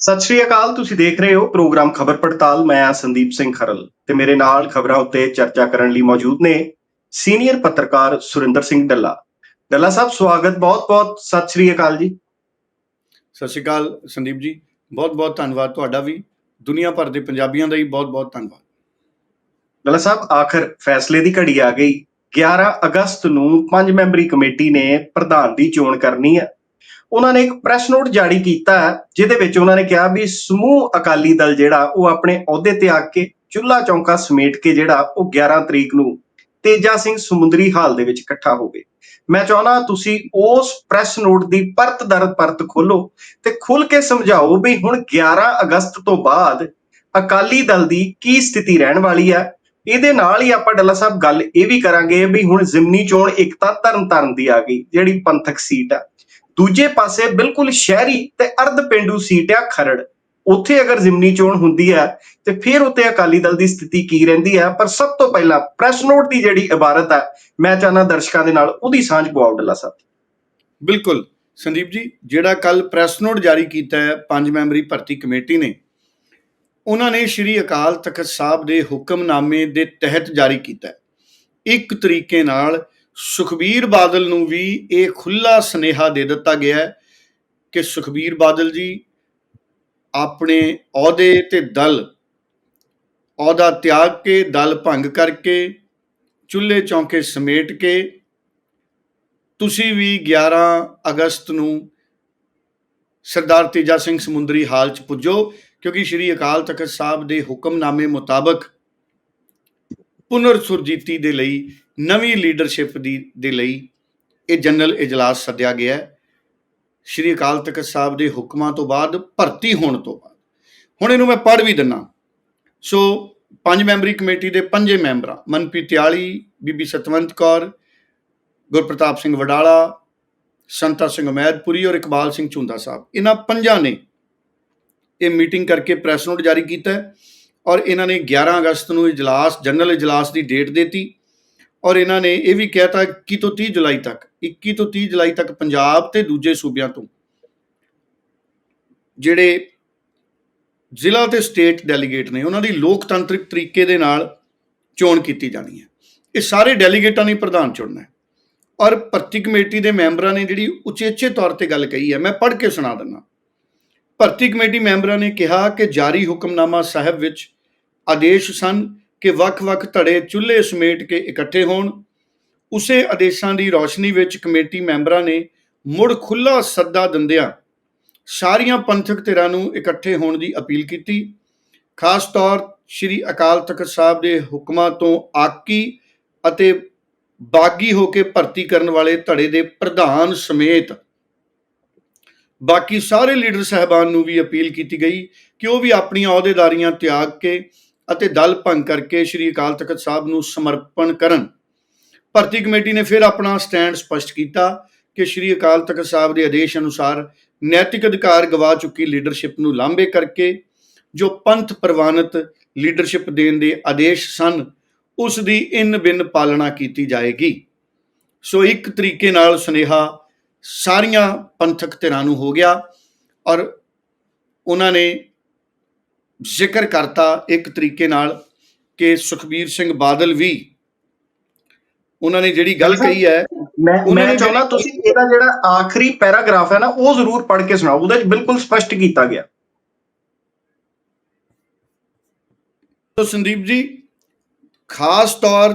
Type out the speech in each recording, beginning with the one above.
ਸਤਿ ਸ਼੍ਰੀ ਅਕਾਲ ਤੁਸੀਂ ਦੇਖ ਰਹੇ ਹੋ ਪ੍ਰੋਗਰਾਮ ਖਬਰ ਪੜਤਾਲ। ਮੈਂ ਆ ਸੰਦੀਪ ਸਿੰਘ ਖਰਲ ਤੇ ਮੇਰੇ ਨਾਲ ਖਬਰਾਂ ਉੱਤੇ ਚਰਚਾ ਕਰਨ ਲਈ ਮੌਜੂਦ ਨੇ ਸੀਨੀਅਰ ਪੱਤਰਕਾਰ ਸੁਰਿੰਦਰ ਸਿੰਘ ਡੱਲਾ। ਡੱਲਾ ਸਾਹਿਬ ਸਵਾਗਤ ਬਹੁਤ-ਬਹੁਤ ਸਤਿ ਸ਼੍ਰੀ ਅਕਾਲ ਜੀ। ਸਤਿ ਸ਼੍ਰੀ ਅਕਾਲ ਸੰਦੀਪ ਜੀ ਬਹੁਤ ਬਹੁਤ ਧੰਨਵਾਦ ਤੁਹਾਡਾ ਵੀ। ਦੁਨੀਆ ਭਰ ਦੇ ਪੰਜਾਬੀਆਂ ਦਾ ਹੀ ਬਹੁਤ ਬਹੁਤ ਧੰਨਵਾਦ। ਡੱਲਾ ਸਾਹਿਬ ਆਖਰ ਫੈਸਲੇ ਦੀ ਘੜੀ ਆ ਗਈ। 11 ਅਗਸਤ ਨੂੰ ਪੰਜ ਮੈਂਬਰੀ ਕਮੇਟੀ ਨੇ ਪ੍ਰਧਾਨ ਦੀ ਚੋਣ ਕਰਨੀ ਹੈ। ਉਹਨਾਂ ਨੇ ਇੱਕ ਪ੍ਰੈਸ ਨੋਟ ਜਾਰੀ ਕੀਤਾ ਹੈ, ਜਿਹਦੇ ਵਿੱਚ ਉਹਨਾਂ ਨੇ ਕਿਹਾ ਵੀ ਸਮੂਹ ਅਕਾਲੀ ਦਲ ਜਿਹੜਾ, ਉਹ ਆਪਣੇ ਅਹੁਦੇ ਤੇ ਆ ਕੇ ਚੁੱਲਾ ਚੌਂਕਾ ਸਮੇਟ ਕੇ ਜਿਹੜਾ, ਉਹ 11 ਤਰੀਕ ਨੂੰ ਤੇਜਾ ਸਿੰਘ ਸਮੁੰਦਰੀ ਹਾਲ ਦੇ ਵਿੱਚ ਇਕੱਠਾ ਹੋਵੇ ਮੈਂ ਚਾਹਣਾ ਤੁਸੀਂ ਉਸ ਪ੍ਰੈਸ ਨੋਟ ਦੀ ਪਰਤ ਦਰ ਪਰਤ ਖੋਲੋ ਤੇ ਖੁੱਲ ਕੇ ਸਮਝਾਓ ਵੀ ਹੁਣ 11 ਅਗਸਤ ਤੋਂ ਬਾਅਦ ਅਕਾਲੀ ਦਲ ਦੀ ਕੀ ਸਥਿਤੀ ਰਹਿਣ ਵਾਲੀ ਹੈ। ਇਹਦੇ ਨਾਲ ਹੀ ਆਪਾਂ ਡੱਲਾ ਸਾਹਿਬ ਗੱਲ ਇਹ ਵੀ ਕਰਾਂਗੇ ਵੀ ਹੁਣ ਜ਼ਿਮਨੀ ਚੋਣ ਇੱਕ ਤਾਂ ਤਰਨ ਤਾਰਨ ਦੀ ਆ ਗਈ, ਜਿਹੜੀ ਪੰਥਕ ਸੀਟ ਆ। ਦੂਜੇ ਪਾਸੇ ਬਿਲਕੁਲ ਸ਼ਹਿਰੀ ਤੇ ਅਰਧ ਪਿੰਡੂ ਸੀਟ ਆ ਖਰੜ। ਉੱਥੇ ਅਗਰ ਜ਼ਿਮਨੀ ਚੋਣ ਹੁੰਦੀ ਹੈ, ਤੇ ਫਿਰ ਉੱਤੇ ਅਕਾਲੀ ਦਲ ਦੀ ਸਥਿਤੀ ਕੀ ਰਹਿੰਦੀ ਹੈ? ਪਰ ਸਭ ਤੋਂ ਪਹਿਲਾਂ ਪ੍ਰੈਸ ਨੋਟ ਦੀ ਜਿਹੜੀ ਇਬਾਰਤ ਹੈ, ਮੈਂ ਚਾਹਨਾ ਦਰਸ਼ਕਾਂ ਦੇ ਨਾਲ ਉਹਦੀ ਸਾਂਝ ਪਵਾਓ ਡੱਲਾ ਸਾਹਿਬ ਬਿਲਕੁਲ। ਸੰਦੀਪ ਜੀ, ਜਿਹੜਾ ਕੱਲ ਪ੍ਰੈਸ ਨੋਟ ਜਾਰੀ ਕੀਤਾ ਹੈ, ਪੰਜ ਮੈਂਬਰੀ ਭਰਤੀ ਕਮੇਟੀ ਨੇ, ਉਹਨਾਂ ਨੇ ਸ਼੍ਰੀ ਅਕਾਲ ਤਖਤ ਸਾਹਿਬ ਦੇ ਹੁਕਮਨਾਮੇ ਦੇ ਤਹਿਤ ਜਾਰੀ ਕੀਤਾ ਇੱਕ ਤਰੀਕੇ ਨਾਲ ਸੁਖਬੀਰ ਬਾਦਲ ਨੂੰ ਵੀ ਇਹ ਖੁੱਲਾ ਸਨੇਹਾ ਦੇ ਦਿੱਤਾ ਗਿਆ ਹੈ ਕਿ ਸੁਖਬੀਰ ਬਾਦਲ ਜੀ ਆਪਣੇ ਅਹੁਦੇ ਤੇ ਦਲ, ਅਹੁਦਾ ਤਿਆਗ ਕੇ ਦਲ ਭੰਗ ਕਰਕੇ, ਚੁੱਲ੍ਹੇ ਚੌਂਕੇ ਸਮੇਟ ਕੇ ਤੁਸੀਂ ਵੀ 11 ਅਗਸਤ ਨੂੰ ਸਰਦਾਰ ਤੇਜਾ ਸਿੰਘ ਸਮੁੰਦਰੀ ਹਾਲ ਚ ਪੁੱਜੋ, ਕਿਉਂਕਿ ਸ਼੍ਰੀ ਅਕਾਲ ਤਖਤ ਸਾਹਿਬ ਦੇ ਹੁਕਮਨਾਮੇ ਮੁਤਾਬਕ ਪੁਨਰ ਸੁਰਜੀਤੀ ਦੇ ਲਈ, ਨਵੀਂ ਲੀਡਰਸ਼ਿਪ ਦੀ, ਦੇ ਲਈ ਇਹ ਜਨਰਲ ਇਜਲਾਸ ਸੱਦਿਆ ਗਿਆ ਹੈ। ਸ਼੍ਰੀ ਅਕਾਲ ਤਖਤ ਸਾਹਿਬ ਦੇ ਹੁਕਮਾਂ ਤੋਂ ਬਾਅਦ, ਭਰਤੀ ਹੋਣ ਤੋਂ ਬਾਅਦ। ਹੁਣ ਇਹਨੂੰ ਮੈਂ ਪੜ੍ਹ ਵੀ ਦਿੰਨਾ। ਸੋ, ਪੰਜ ਮੈਂਬਰੀ ਕਮੇਟੀ ਦੇ ਪੰਜੇ ਮੈਂਬਰਾਂ, ਮਨਪ੍ਰੀਤ ਤਿਆਲੀ, ਬੀਬੀ ਸਤਵੰਤ ਕੌਰ, ਗੁਰਪ੍ਰਤਾਪ ਸਿੰਘ ਵਡਾਲਾ, ਸੰਤਾ ਸਿੰਘ ਮੈਦਪੁਰੀ ਔਰ ਇਕਬਾਲ ਸਿੰਘ ਝੁੰਦਾ ਸਾਹਿਬ। ਇਹਨਾਂ ਪੰਜਾਂ ਨੇ ਇਹ ਮੀਟਿੰਗ ਕਰਕੇ ਪ੍ਰੈਸ ਨੋਟ ਜਾਰੀ ਕੀਤਾ ਹੈ। ਔਰ ਇਹਨਾਂ ਨੇ 11 ਅਗਸਤ ਨੂੰ ਇਜਲਾਸ, ਜਨਰਲ ਇਜਲਾਸ ਦੀ ਡੇਟ ਦਿੱਤੀ। ਔਰ ਇਹਨਾਂ ਨੇ ਇਹ ਵੀ ਕਹਿਤਾ 21 ਤੋਂ 30 ਜੁਲਾਈ ਤੱਕ 21 ਤੋਂ 30 ਜੁਲਾਈ ਤੱਕ ਪੰਜਾਬ ਤੇ ਦੂਜੇ ਸੂਬਿਆਂ ਤੋਂ। ਜਿਹੜੇ ਜ਼ਿਲ੍ਹਾ ਤੇ ਸਟੇਟ ਡੈਲੀਗੇਟ ਨੇ, ਉਹਨਾਂ ਦੀ ਲੋਕਤੰਤਰਿਕ ਤਰੀਕੇ ਦੇ ਨਾਲ ਚੋਣ ਕੀਤੀ ਜਾਣੀ ਹੈ। ਇਹ ਸਾਰੇ ਡੈਲੀਗੇਟਾਂ ਨੇ ਪ੍ਰਧਾਨ ਚੁਣਨਾ ਹੈ। ਔਰ ਭਰਤੀ ਕਮੇਟੀ ਦੇ ਮੈਂਬਰਾਂ ਨੇ ਜਿਹੜੀ ਉਚੇਚੇ ਤੌਰ ਤੇ ਗੱਲ ਕਹੀ ਹੈ, ਮੈਂ ਪੜ੍ਹ ਕੇ ਸੁਣਾ ਦਿੰਦਾ। ਭਰਤੀ ਕਮੇਟੀ ਮੈਂਬਰਾਂ ਨੇ ਕਿਹਾ ਕਿ ਜਾਰੀ ਹੁਕਮਨਾਮਾ ਸਾਹਿਬ ਵਿੱਚ ਆਦੇਸ਼ ਸਨ ਕਿ ਵੱਖ-ਵੱਖ ਧੜੇ ਚੁੱਲ੍ਹੇ ਸਮੇਟ ਕੇ ਇਕੱਠੇ ਹੋਣ। ਉਸੇ ਆਦੇਸ਼ਾਂ ਦੀ ਰੌਸ਼ਨੀ ਵਿੱਚ ਕਮੇਟੀ ਮੈਂਬਰਾਂ ਨੇ ਮੁੜ ਖੁੱਲਾ ਸੱਦਾ ਦਿੰਦਿਆਂ ਸਾਰੀਆਂ ਪੰਥਕ ਧਿਰਾਂ ਨੂੰ ਇਕੱਠੇ ਹੋਣ ਦੀ ਅਪੀਲ ਕੀਤੀ। ਖਾਸ ਤੌਰ ਸ੍ਰੀ ਅਕਾਲ ਤਖਤ ਸਾਹਿਬ ਦੇ ਹੁਕਮਾਂ ਤੋਂ ਆਕੀ ਅਤੇ ਬਾਗੀ ਹੋ ਕੇ ਭਰਤੀ ਕਰਨ ਵਾਲੇ ਧੜੇ ਦੇ ਪ੍ਰਧਾਨ ਸਮੇਤ ਬਾਕੀ ਸਾਰੇ ਲੀਡਰ ਸਹਿਬਾਨ ਨੂੰ ਵੀ ਅਪੀਲ ਕੀਤੀ ਗਈ ਕਿ ਉਹ ਵੀ ਆਪਣੀਆਂ ਅਹੁਦੇਦਾਰੀਆਂ ਤਿਆਗ ਕੇ ਅਤੇ ਦਲ ਭੰਗ ਕਰਕੇ ਸ੍ਰੀ ਅਕਾਲ ਤਖਤ ਸਾਹਿਬ ਨੂੰ ਸਮਰਪਣ ਕਰਨ। ਭਰਤੀ ਕਮੇਟੀ ਨੇ ਫਿਰ ਆਪਣਾ ਸਟੈਂਡ ਸਪਸ਼ਟ ਕੀਤਾ ਕਿ ਸ੍ਰੀ ਅਕਾਲ ਤਖਤ ਸਾਹਿਬ ਦੇ ਆਦੇਸ਼ ਅਨੁਸਾਰ ਨੈਤਿਕ ਅਧਿਕਾਰ ਗਵਾ ਚੁੱਕੀ ਲੀਡਰਸ਼ਿਪ ਨੂੰ ਲਾਂਭੇ ਕਰਕੇ ਜੋ ਪੰਥ ਪ੍ਰਵਾਨਿਤ ਲੀਡਰਸ਼ਿਪ ਦੇਣ ਦੇ ਆਦੇਸ਼ ਸਨ, ਉਸ ਦੀ ਇਨ ਬਿਨ ਪਾਲਣਾ ਕੀਤੀ ਜਾਏਗੀ। ਸੋ ਇੱਕ ਤਰੀਕੇ ਨਾਲ ਸੁਨੇਹਾ ਸਾਰੀਆਂ ਪੰਥਕ ਧਿਰਾਂ ਨੂੰ ਹੋ ਗਿਆ ਔਰ ਉਹਨਾਂ ਨੇ ਜ਼ਿਕਰ ਕਰਤਾ ਇੱਕ ਤਰੀਕੇ ਨਾਲ ਕਿ ਸੁਖਬੀਰ ਸਿੰਘ ਬਾਦਲ ਵੀ ਉਹਨਾਂ ਨੇ ਜਿਹੜੀ ਗੱਲ ਕਹੀ ਹੈ ਮੈਂ ਮੈਂ ਚਾਹੁੰਦਾ ਤੁਸੀਂ ਇਹਦਾ ਜਿਹੜਾ ਆਖਰੀ ਪੈਰਾਗ੍ਰਾਫ ਹੈ ਨਾ ਉਹ ਜ਼ਰੂਰ ਪੜ੍ਹ ਕੇ ਸੁਣਾਓ। ਉਹਦੇ ਵਿੱਚ ਬਿਲਕੁਲ ਸਪਸ਼ਟ ਕੀਤਾ ਗਿਆ। ਤੋ ਸੰਦੀਪ ਜੀ ਖਾਸ ਤੌਰ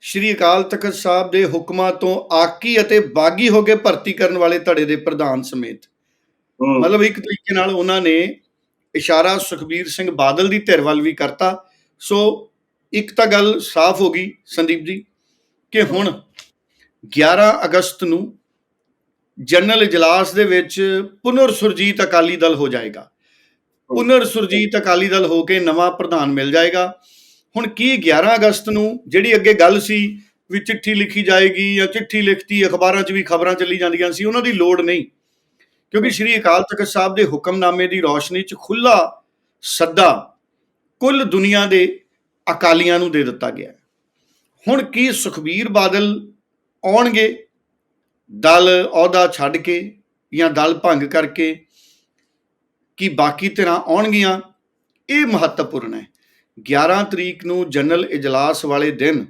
ਸ਼੍ਰੀ ਅਕਾਲ ਤਖਤ ਸਾਹਿਬ ਦੇ ਹੁਕਮਾਂ ਤੋਂ ਆਕੀ ਅਤੇ ਬਾਗੀ ਹੋ ਕੇ ਭਰਤੀ ਕਰਨ ਵਾਲੇ ਧੜੇ ਦੇ ਪ੍ਰਧਾਨ ਸਮੇਤ। ਮਤਲਬ ਇੱਕ ਤਰੀਕੇ ਨਾਲ ਉਹਨਾਂ ਨੇ ਇਸ਼ਾਰਾ ਸੁਖਬੀਰ ਸਿੰਘ ਬਾਦਲ ਦੀ ਧਿਰ ਵੱਲ ਵੀ ਕਰਤਾ। ਸੋ ਇੱਕ ਤਾਂ ਗੱਲ ਸਾਫ਼ ਹੋ ਗਈ ਸੰਦੀਪ ਜੀ, ਕਿ ਹੁਣ 11 ਅਗਸਤ ਨੂੰ ਜਨਰਲ ਇਜਲਾਸ ਦੇ ਵਿੱਚ ਪੁਨਰ ਸੁਰਜੀਤ ਅਕਾਲੀ ਦਲ ਹੋ ਜਾਏਗਾ। ਪੁਨਰ ਸੁਰਜੀਤ ਅਕਾਲੀ ਦਲ ਹੋ ਕੇ ਨਵਾਂ ਪ੍ਰਧਾਨ ਮਿਲ ਜਾਏਗਾ। ਹੁਣ ਕੀ 11 ਅਗਸਤ ਨੂੰ ਜਿਹੜੀ ਅੱਗੇ ਗੱਲ ਸੀ ਵੀ ਚਿੱਠੀ ਲਿਖੀ ਜਾਏਗੀ ਜਾਂ ਚਿੱਠੀ ਲਿਖਤੀ, ਅਖਬਾਰਾਂ 'ਚ ਵੀ ਖਬਰਾਂ ਚੱਲੀ ਜਾਂਦੀਆਂ ਸੀ, ਉਹਨਾਂ ਦੀ ਲੋੜ ਨਹੀਂ। ਕਿਉਂਕਿ ਸ੍ਰੀ ਅਕਾਲ ਤਖਤ ਸਾਹਿਬ ਦੇ ਹੁਕਮਨਾਮੇ ਦੀ ਰੌਸ਼ਨੀ 'ਚ ਖੁੱਲਾ ਸੱਦਾ ਕੁੱਲ ਦੁਨੀਆ ਦੇ ਅਕਾਲੀਆਂ ਨੂੰ ਦੇ ਦਿੱਤਾ ਗਿਆ। ਹੁਣ ਕੀ ਸੁਖਬੀਰ ਬਾਦਲ ਆਉਣਗੇ? ਦਲ ਅਹੁਦਾ ਛੱਡ ਕੇ ਜਾਂ ਦਲ ਭੰਗ ਕਰਕੇ ਕਿ ਬਾਕੀ ਧਿਰਾਂ ਆਉਣਗੀਆਂ? ਇਹ ਮਹੱਤਵਪੂਰਨ ਹੈ। 11 ਤਰੀਕ ਨੂੰ ਜਨਰਲ ਇਜਲਾਸ ਵਾਲੇ ਦਿਨ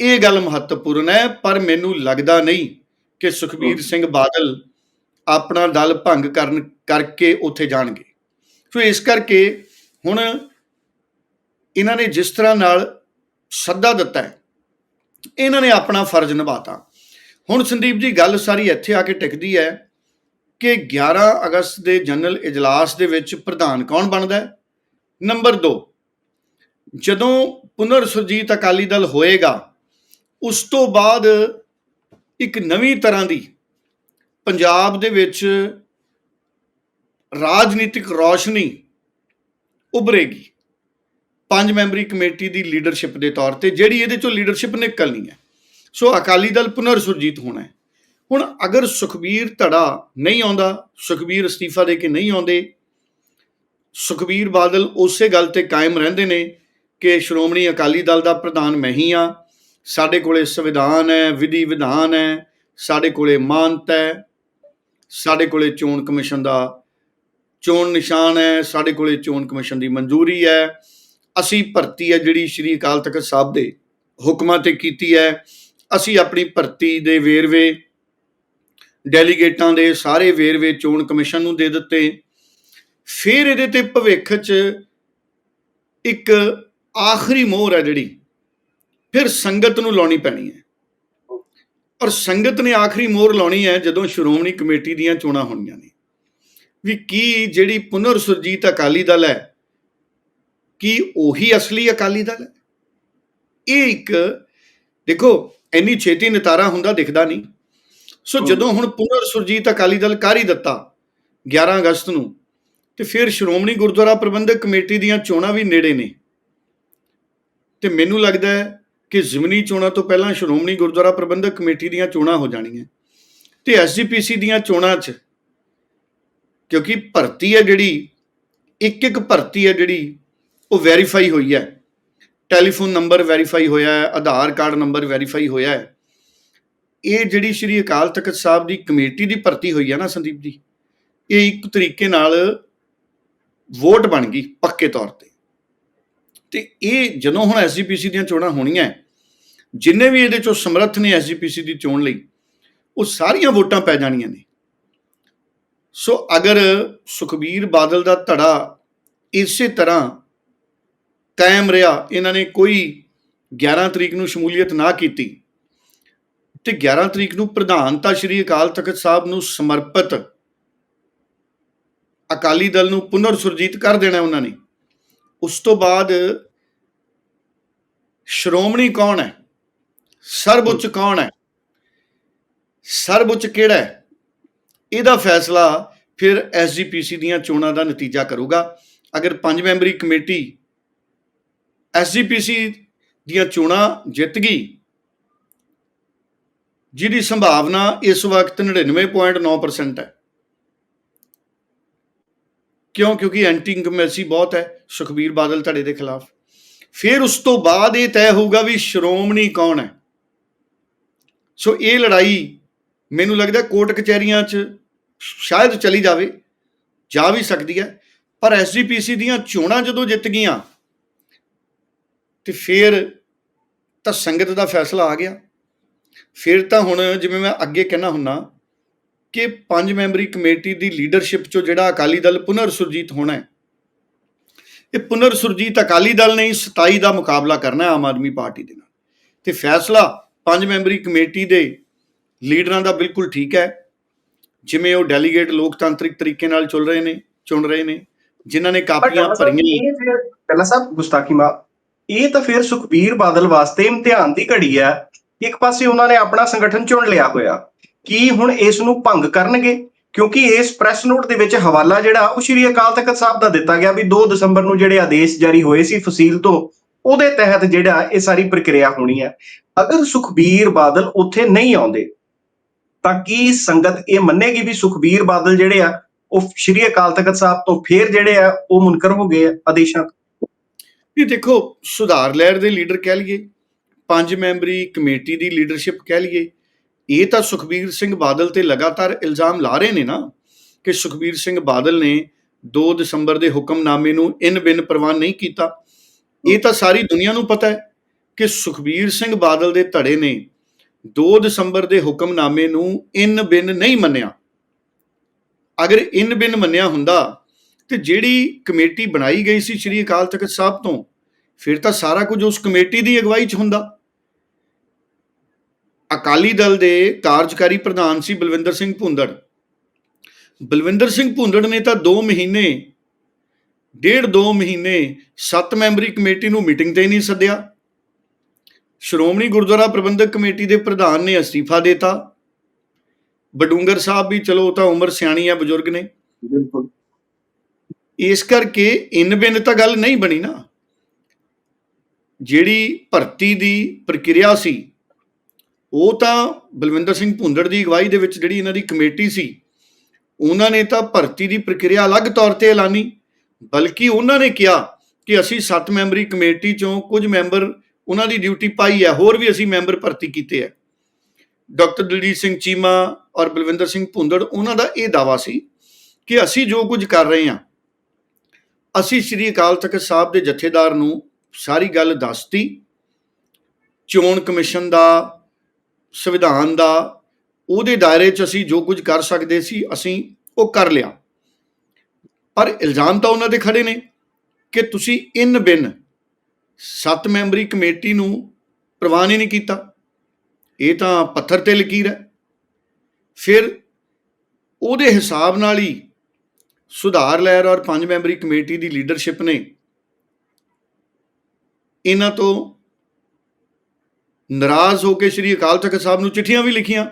ਇਹ ਗੱਲ ਮਹੱਤਵਪੂਰਨ ਹੈ ਪਰ ਮੈਨੂੰ ਲੱਗਦਾ ਨਹੀਂ ਕਿ ਸੁਖਬੀਰ ਸਿੰਘ ਬਾਦਲ ਆਪਣਾ ਦਲ ਭੰਗ ਕਰਨ ਕਰਕੇ ਉੱਥੇ ਜਾਣਗੇ। ਸੋ ਇਸ ਕਰਕੇ ਹੁਣ ਇਹਨਾਂ ਨੇ ਜਿਸ ਤਰ੍ਹਾਂ ਨਾਲ ਸੱਦਾ ਦਿੱਤਾ ਹੈ, ਇਹਨਾਂ ਨੇ ਆਪਣਾ ਫਰਜ਼ ਨਿਭਾਤਾ। ਹੁਣ ਸੰਦੀਪ ਜੀ, ਗੱਲ ਸਾਰੀ ਇੱਥੇ ਆ ਕੇ ਟਿਕਦੀ ਹੈ ਕਿ 11 ਅਗਸਤ ਦੇ ਜਨਰਲ ਇਜਲਾਸ ਦੇ ਵਿੱਚ ਪ੍ਰਧਾਨ ਕੌਣ ਬਣਦਾ ਹੈ? ਨੰਬਰ 2 ਜਦੋਂ ਪੁਨਰ ਸੁਰਜੀਤ ਅਕਾਲੀ ਦਲ ਹੋਏਗਾ, ਉਸ ਤੋਂ ਬਾਅਦ ਇੱਕ ਨਵੀਂ ਤਰ੍ਹਾਂ ਦੀ ਪੰਜਾਬ ਦੇ ਵਿੱਚ ਰਾਜਨੀਤਿਕ ਰੌਸ਼ਨੀ ਉਭਰੇਗੀ। ਪੰਜ ਮੈਂਬਰੀ ਕਮੇਟੀ ਦੀ ਲੀਡਰਸ਼ਿਪ ਦੇ ਤੌਰ ਤੇ, ਜਿਹੜੀ ਇਹਦੇ ਚੋਂ ਲੀਡਰਸ਼ਿਪ ਨਿਕਲਣੀ ਹੈ। ਸੋ ਅਕਾਲੀ ਦਲ ਪੁਨਰ ਸੁਰਜੀਤ ਹੋਣਾ ਹੈ। ਹੁਣ ਅਗਰ ਸੁਖਬੀਰ ਧੜਾ ਨਹੀਂ ਆਉਂਦਾ, ਸੁਖਬੀਰ ਅਸਤੀਫਾ ਦੇ ਕੇ ਨਹੀਂ ਆਉਂਦੇ, ਸੁਖਬੀਰ ਬਾਦਲ ਉਸੇ ਗੱਲ ਤੇ ਕਾਇਮ ਰਹਿੰਦੇ ਨੇ ਕਿ ਸ਼੍ਰੋਮਣੀ ਅਕਾਲੀ ਦਲ ਦਾ ਪ੍ਰਧਾਨ ਮੈਂ ਹੀ ਆ ਸਾਡੇ ਕੋਲੇ ਸੰਵਿਧਾਨ ਹੈ, ਵਿਧੀ ਵਿਧਾਨ ਹੈ, ਸਾਡੇ ਕੋਲੇ ਮਾਨਤਾ ਹੈ ਸਾਡੇ ਕੋਲੇ ਚੋਣ ਕਮਿਸ਼ਨ ਦਾ ਚੋਣ ਨਿਸ਼ਾਨ ਹੈ, ਸਾਡੇ ਕੋਲੇ ਚੋਣ ਕਮਿਸ਼ਨ ਦੀ ਮਨਜ਼ੂਰੀ ਹੈ। ਅਸੀਂ ਭਰਤੀ ਹੈ ਜਿਹੜੀ ਸ਼੍ਰੀ ਅਕਾਲ ਤਖਤ ਸਾਹਿਬ ਦੇ ਹੁਕਮਾਂ ਤੇ ਕੀਤੀ ਹੈ। ਅਸੀਂ ਆਪਣੀ ਭਰਤੀ ਦੇ ਵੇਰਵੇ, ਡੈਲੀਗੇਟਾਂ ਦੇ ਸਾਰੇ ਵੇਰਵੇ ਚੋਣ ਕਮਿਸ਼ਨ ਨੂੰ ਦੇ ਦਿੱਤੇ। ਫਿਰ ਇਹਦੇ ਤੇ ਭਵਿੱਖ 'ਚ ਇੱਕ ਆਖਰੀ ਮੋਹਰ ਹੈ ਜਿਹੜੀ। ਫਿਰ ਸੰਗਤ ਨੂੰ ਲਾਉਣੀ ਪੈਣੀ ਹੈ। ਔਰ ਸੰਗਤ ਨੇ ਆਖਰੀ ਮੋਹਰ ਲਾਉਣੀ ਹੈ ਜਦੋਂ ਸ਼੍ਰੋਮਣੀ ਕਮੇਟੀ ਦੀਆਂ ਚੋਣਾਂ ਹੋਣੀਆਂ ਨੇ। ਵੀ ਕੀ ਜਿਹੜੀ ਪੁਨਰ ਸੁਰਜੀਤ ਅਕਾਲੀ ਦਲ ਹੈ ਕੀ ਉਹੀ ਅਸਲੀ ਅਕਾਲੀ ਦਲ ਹੈ? ਇਹ ਇੱਕ ਦੇਖੋ ਇੰਨੀ ਛੇਤੀ ਨਤਾਰਾ ਹੁੰਦਾ ਦਿਖਦਾ ਨਹੀਂ। ਸੋ ਜਦੋਂ ਹੁਣ ਪੁਨਰ ਸੁਰਜੀਤ ਅਕਾਲੀ ਦਲ ਕਰ ਹੀ ਦਿੱਤਾ 11 ਅਗਸਤ ਨੂੰ ਤੇ ਫਿਰ ਸ਼੍ਰੋਮਣੀ ਗੁਰਦੁਆਰਾ ਪ੍ਰਬੰਧਕ ਕਮੇਟੀ ਦੀਆਂ ਚੋਣਾਂ ਵੀ ਨੇੜੇ ਨੇ। ਤੇ ਮੈਨੂੰ ਲੱਗਦਾ ਹੈ ਕਿ ਜ਼ਿਮਨੀ ਚੋਣਾਂ ਤੋਂ ਪਹਿਲਾਂ ਸ਼੍ਰੋਮਣੀ ਗੁਰਦੁਆਰਾ ਪ੍ਰਬੰਧਕ ਕਮੇਟੀ ਦੀਆਂ ਚੋਣਾਂ ਹੋ ਜਾਣੀਆਂ। ਤੇ ਐਸਜੀਪੀਸੀ ਦੀਆਂ ਚੋਣਾਂ 'ਚ, ਕਿਉਂਕਿ ਭਰਤੀ ਹੈ ਜਿਹੜੀ ਇੱਕ ਇੱਕ ਭਰਤੀ ਹੈ ਜਿਹੜੀ, ਉਹ ਵੈਰੀਫਾਈ ਹੋਈ ਹੈ। ਟੈਲੀਫੋਨ ਨੰਬਰ ਵੈਰੀਫਾਈ ਹੋਇਆ ਹੈ, ਆਧਾਰ ਕਾਰਡ ਨੰਬਰ ਵੈਰੀਫਾਈ ਹੋਇਆ ਹੈ। ਇਹ ਜਿਹੜੀ ਸ਼੍ਰੀ ਅਕਾਲ ਤਖਤ ਸਾਹਿਬ ਦੀ ਕਮੇਟੀ ਦੀ ਭਰਤੀ ਹੋਈ ਹੈ ਨਾ ਸੰਦੀਪ ਜੀ, ਇਹ ਇੱਕ ਤਰੀਕੇ ਨਾਲ ਵੋਟ ਬਣ ਗਈ ਪੱਕੇ ਤੌਰ ਤੇ। ਤੇ ਇਹ ਜਦੋਂ ਹੁਣ ਐਸਜੀਪੀਸੀ ਦੀਆਂ ਚੋਣਾਂ ਹੋਣੀਆਂ ਜਿੰਨੇ ਵੀ ਇਹਦੇ ਚੋਂ ਸਮਰੱਥ ਨੇ ਐਸਜੀਪੀਸੀ ਦੀ ਚੋਣ ਲਈ, ਉਹ ਸਾਰੀਆਂ ਵੋਟਾਂ ਪੈ ਜਾਣੀਆਂ ਨੇ। ਸੋ ਅਗਰ ਸੁਖਬੀਰ ਬਾਦਲ ਦਾ ਧੜਾ ਇਸੇ ਤਰ੍ਹਾਂ ਕਾਇਮ ਰਿਹਾ, ਇਹਨਾਂ ਨੇ ਕੋਈ 11 ਤਰੀਕ ਨੂੰ ਸ਼ਮੂਲੀਅਤ ਨਾ ਕੀਤੀ, ਤੇ 11 ਤਰੀਕ ਨੂੰ ਪ੍ਰਧਾਨਤਾ ਸ਼੍ਰੀ ਅਕਾਲ ਤਖਤ ਸਾਹਿਬ ਨੂੰ ਸਮਰਪਿਤ ਅਕਾਲੀ ਦਲ ਨੂੰ ਪੁਨਰ ਸੁਰਜੀਤ ਕਰ ਦੇਣਾ ਉਹਨਾਂ ਨੇ ਉਸ ਤੋਂ ਬਾਅਦ ਸ਼੍ਰੋਮਣੀ ਕੌਣ ਹੈ? ਸਰਵਉੱਚ ਕੌਣ ਹੈ? ਸਰਵਉੱਚ ਕਿਹੜਾ ਹੈ? ਇਹਦਾ ਫੈਸਲਾ ਫਿਰ ਐਸਜੀਪੀਸੀ ਦੀਆਂ ਚੋਣਾਂ ਦਾ ਨਤੀਜਾ ਕਰੂਗਾ। ਅਗਰ ਪੰਜ ਮੈਂਬਰੀ ਕਮੇਟੀ ਐਸਜੀਪੀਸੀ ਦੀਆਂ ਚੋਣਾਂ ਜਿੱਤ ਗਈ, ਜਿਹਦੀ ਸੰਭਾਵਨਾ ਇਸ ਵਕਤ 99.9% ਹੈ। ਕਿਉਂ? ਕਿਉਂਕਿ ਐਂਟੀ ਇਨਕਮੈਂਸੀ ਬਹੁਤ ਹੈ, ਸੁਖਬੀਰ ਬਾਦਲ ਧੜੇ ਦੇ ਖਿਲਾਫ। ਫਿਰ ਉਸ ਤੋਂ ਬਾਅਦ ਇਹ ਤੈਅ ਹੋਊਗਾ ਵੀ ਸ਼੍ਰੋਮਣੀ ਕੌਣ ਹੈ। ਸੋ ਇਹ ਲੜਾਈ ਮੈਨੂੰ ਲੱਗਦਾ ਕੋਰਟ ਕਚਹਿਰੀਆਂ 'ਚ ਸ਼ਾਇਦ ਚਲੀ ਜਾਵੇ, ਜਾ ਵੀ ਸਕਦੀ ਹੈ। ਪਰ ਐਸਜੀਪੀਸੀ ਦੀਆਂ ਚੋਣਾਂ ਜਦੋਂ ਜਿੱਤ ਗਈਆਂ, ਤੇ ਫਿਰ ਤਾਂ ਸੰਗਤ ਦਾ ਫੈਸਲਾ ਆ ਗਿਆ। ਫਿਰ ਤਾਂ ਹੁਣ ਜਿਵੇਂ ਮੈਂ ਅੱਗੇ ਕਹਿਣਾ ਹੁੰਨਾ ਕਿ ਪੰਜ ਮੈਂਬਰੀ ਕਮੇਟੀ ਦੀ ਲੀਡਰਸ਼ਿਪ ਚੋਂ ਜਿਹੜਾ ਅਕਾਲੀ ਦਲ ਪੁਨਰ ਸੁਰਜੀਤ ਹੋਣਾ ਹੈ। ਇਹ ਪੁਨਰ ਸੁਰਜੀਤ ਅਕਾਲੀ ਦਲ ਨੇ ਹੀ 27 ਦਾ ਮੁਕਾਬਲਾ ਕਰਨਾ ਹੈ ਆਮ ਆਦਮੀ ਪਾਰਟੀ ਦੇ ਨਾਲ। ਤੇ ਫੈਸਲਾ ਪੰਜ ਮੈਂਬਰੀ ਕਮੇਟੀ ਦੇ ਲੀਡਰਾਂ ਦਾ ਬਿਲਕੁਲ ਠੀਕ ਹੈ। ਜਿਵੇਂ ਉਹ ਡੈਲੀਗੇਟ ਲੋਕਤੰਤਰਿਕ ਤਰੀਕੇ ਨਾਲ ਚੁਣ ਰਹੇ ਨੇ ਚੁਣ ਰਹੇ ਨੇ ਜਿਨ੍ਹਾਂ ਨੇ ਕਾਪੀਆਂ ਭਰੀਆਂ ਪਹਿਲਾ ਸਾਹਿਬ ਗੁਸਤਾਖੀ ਮਾ ਇਹ ਤਾਂ ਫਿਰ ਸੁਖਬੀਰ ਬਾਦਲ ਵਾਸਤੇ ਇਮਤਿਹਾਨ ਦੀ ਘੜੀ ਹੈ। ਇੱਕ ਪਾਸੇ ਉਹਨਾਂ ਨੇ ਆਪਣਾ ਸੰਗਠਨ ਚੁਣ ਲਿਆ ਹੋਇਆ। ਕੀ ਹੁਣ ਇਸ ਨੂੰ ਭੰਗ ਕਰਨਗੇ? ਕਿਉਂਕਿ ਇਸ ਪ੍ਰੈਸ ਨੋਟ ਦੇ ਵਿੱਚ ਹਵਾਲਾ ਜਿਹੜਾ, ਉਹ ਸ਼੍ਰੀ ਅਕਾਲ ਤਖਤ ਸਾਹਿਬ ਦਾ ਦਿੱਤਾ ਗਿਆ ਵੀ 2 ਦਸੰਬਰ ਨੂੰ ਜਿਹੜੇ ਆਦੇਸ਼ ਜਾਰੀ ਹੋਏ ਸੀ ਫਸੀਲ ਤੋਂ, ਉਹਦੇ ਤਹਿਤ ਜਿਹੜਾ ਇਹ ਸਾਰੀ ਪ੍ਰਕਿਰਿਆ ਹੋਣੀ ਹੈ। ਅਗਰ ਸੁਖਬੀਰ ਬਾਦਲ ਉੱਥੇ ਨਹੀਂ ਆਉਂਦੇ, ਤਾਂ ਕੀ ਸੰਗਤ ਇਹ ਮੰਨੇਗੀ ਵੀ ਸੁਖਬੀਰ ਬਾਦਲ ਜਿਹੜੇ ਆ, ਉਹ ਸ਼੍ਰੀ ਅਕਾਲ ਤਖਤ ਸਾਹਿਬ ਤੋਂ ਫੇਰ ਜਿਹੜੇ ਆ, ਉਹ ਮੁਨਕਰ ਹੋ ਗਏ ਆ ਆਦੇਸ਼ਾਂ ਤੋਂ? ਇਹ ਦੇਖੋ, ਸੁਧਾਰ ਲਹਿਰ ਦੇ ਲੀਡਰ ਕਹਿ ਲਈਏ, ਪੰਜ ਮੈਂਬਰੀ ਕਮੇਟੀ ਦੀ ਲੀਡਰਸ਼ਿਪ ਕਹਿ ਲਈਏ ਇਹ ਤਾਂ ਸੁਖਬੀਰ ਸਿੰਘ ਬਾਦਲ ਤੇ ਲਗਾਤਾਰ ਇਲਜ਼ਾਮ ਲਾ ਰਹੇ ਨੇ ਨਾ ਕਿ ਸੁਖਬੀਰ ਸਿੰਘ ਬਾਦਲ ਨੇ 2 ਦਸੰਬਰ ਦੇ ਹੁਕਮਨਾਮੇ ਨੂੰ ਇਨ ਬਿਨ ਪ੍ਰਵਾਨ ਨਹੀਂ ਕੀਤਾ। ਇਹ ਤਾਂ ਸਾਰੀ ਦੁਨੀਆ ਨੂੰ ਪਤਾ ਹੈ ਕਿ ਸੁਖਬੀਰ ਸਿੰਘ ਬਾਦਲ ਦੇ ਧੜੇ ਨੇ 2 ਦਸੰਬਰ ਦੇ ਹੁਕਮਨਾਮੇ ਨੂੰ ਇਨ ਬਿਨ ਨਹੀਂ ਮੰਨਿਆ। ਅਗਰ ਇਨ ਬਿਨ ਮੰਨਿਆ ਹੁੰਦਾ ਤੇ ਜਿਹੜੀ ਕਮੇਟੀ ਬਣਾਈ ਗਈ ਸੀ ਸ੍ਰੀ ਅਕਾਲ ਤਖਤ ਸਾਹਿਬ ਤੋਂ, ਫਿਰ ਤਾਂ ਸਾਰਾ ਕੁਝ ਉਸ ਕਮੇਟੀ ਦੀ ਅਗਵਾਈ 'ਚ ਹੁੰਦਾ। ਅਕਾਲੀ ਦਲ ਦੇ ਕਾਰਜਕਾਰੀ ਪ੍ਰਧਾਨ ਸੀ ਬਲਵਿੰਦਰ ਸਿੰਘ ਭੁੰਦੜ। ਬਲਵਿੰਦਰ ਸਿੰਘ ਭੁੰਦੜ ਨੇ ਤਾਂ 2 ਮਹੀਨੇ ਡੇਢ 2 ਮਹੀਨੇ 7 ਮੈਂਬਰੀ ਕਮੇਟੀ ਨੂੰ ਮੀਟਿੰਗ ਤੇ ਨਹੀਂ ਸੱਦਿਆ। ਸ਼੍ਰੋਮਣੀ ਗੁਰਦੁਆਰਾ ਪ੍ਰਬੰਧਕ ਕਮੇਟੀ ਦੇ ਪ੍ਰਧਾਨ ਨੇ ਅਸਤੀਫਾ ਦਿੱਤਾ। ਬਡੂੰਗਰ ਸਾਹਿਬ ਵੀ ਚਲੋ ਉਹ ਤਾਂ ਉਮਰ ਸਿਆਣੀ ਆ ਬਜ਼ੁਰਗ ਨੇ। ਬਿਲਕੁਲ। ਇਸ ਕਰਕੇ ਇਨ ਬਿਨ ਤਾਂ ਗੱਲ ਨਹੀਂ ਬਣੀ ਨਾ। ਜਿਹੜੀ ਭਰਤੀ ਦੀ ਪ੍ਰਕਿਰਿਆ ਸੀ ਉਹ ਤਾਂ ਬਲਵਿੰਦਰ ਸਿੰਘ ਭੁੰਦੜ ਦੀ ਅਗਵਾਈ ਦੇ ਵਿੱਚ ਜਿਹੜੀ ਇਹਨਾਂ ਦੀ ਕਮੇਟੀ ਸੀ, ਉਹਨਾਂ ਨੇ ਤਾਂ ਭਰਤੀ ਦੀ ਪ੍ਰਕਿਰਿਆ ਅਲੱਗ ਤੌਰ ਤੇ ਐਲਾਨੀ, ਬਲਕਿ ਉਹਨਾਂ ਨੇ ਕਿਹਾ ਕਿ ਅਸੀਂ 7 ਮੈਂਬਰੀ ਕਮੇਟੀ ਚੋਂ ਕੁਝ ਮੈਂਬਰ ਉਹਨਾਂ ਦੀ ਡਿਊਟੀ ਪਾਈ ਹੈ, ਹੋਰ ਵੀ ਅਸੀਂ ਮੈਂਬਰ ਭਰਤੀ ਕੀਤੇ ਹੈ। ਡਾਕਟਰ ਦਲਜੀਤ ਸਿੰਘ ਚੀਮਾ ਔਰ ਬਲਵਿੰਦਰ ਸਿੰਘ ਭੁੰਦੜ, ਉਹਨਾਂ ਦਾ ਇਹ ਦਾਵਾ ਸੀ ਕਿ ਅਸੀਂ ਜੋ ਕੁਝ ਕਰ ਰਹੇ ਹਾਂ, ਅਸੀਂ ਸ੍ਰੀ ਅਕਾਲ ਤਖਤ ਸਾਹਿਬ ਦੇ ਜਥੇਦਾਰ ਨੂੰ ਸਾਰੀ ਗੱਲ ਦੱਸਤੀ, ਚੋਣ ਕਮਿਸ਼ਨ ਦਾ ਸੰਵਿਧਾਨ ਦਾ, ਉਹਦੇ ਦਾਇਰੇ 'ਚ ਅਸੀਂ ਜੋ ਕੁਝ ਕਰ ਸਕਦੇ ਸੀ, ਅਸੀਂ ਉਹ ਕਰ ਲਿਆ। ਪਰ ਇਲਜ਼ਾਮ ਤਾਂ ਉਹਨਾਂ ਦੇ ਖੜੇ ਨੇ ਕਿ ਤੁਸੀਂ ਇਨ ਬਿਨ ਸੱਤ ਮੈਂਬਰੀ ਕਮੇਟੀ ਨੂੰ ਪ੍ਰਵਾਨ ਹੀ ਨਹੀਂ ਕੀਤਾ। ਇਹ ਤਾਂ ਪੱਥਰ ਤੇ ਲਕੀਰ ਹੈ। ਫਿਰ ਉਹਦੇ ਹਿਸਾਬ ਨਾਲ ਹੀ ਸੁਧਾਰ ਲਹਿਰ ਔਰ ਪੰਜ ਮੈਂਬਰੀ ਕਮੇਟੀ ਦੀ ਲੀਡਰਸ਼ਿਪ ਨੇ ਇਹਨਾਂ ਤੋਂ ਨਾਰਾਜ਼ ਹੋ ਕੇ ਸ੍ਰੀ ਅਕਾਲ ਤਖਤ ਸਾਹਿਬ ਨੂੰ ਚਿੱਠੀਆਂ ਵੀ ਲਿਖੀਆਂ।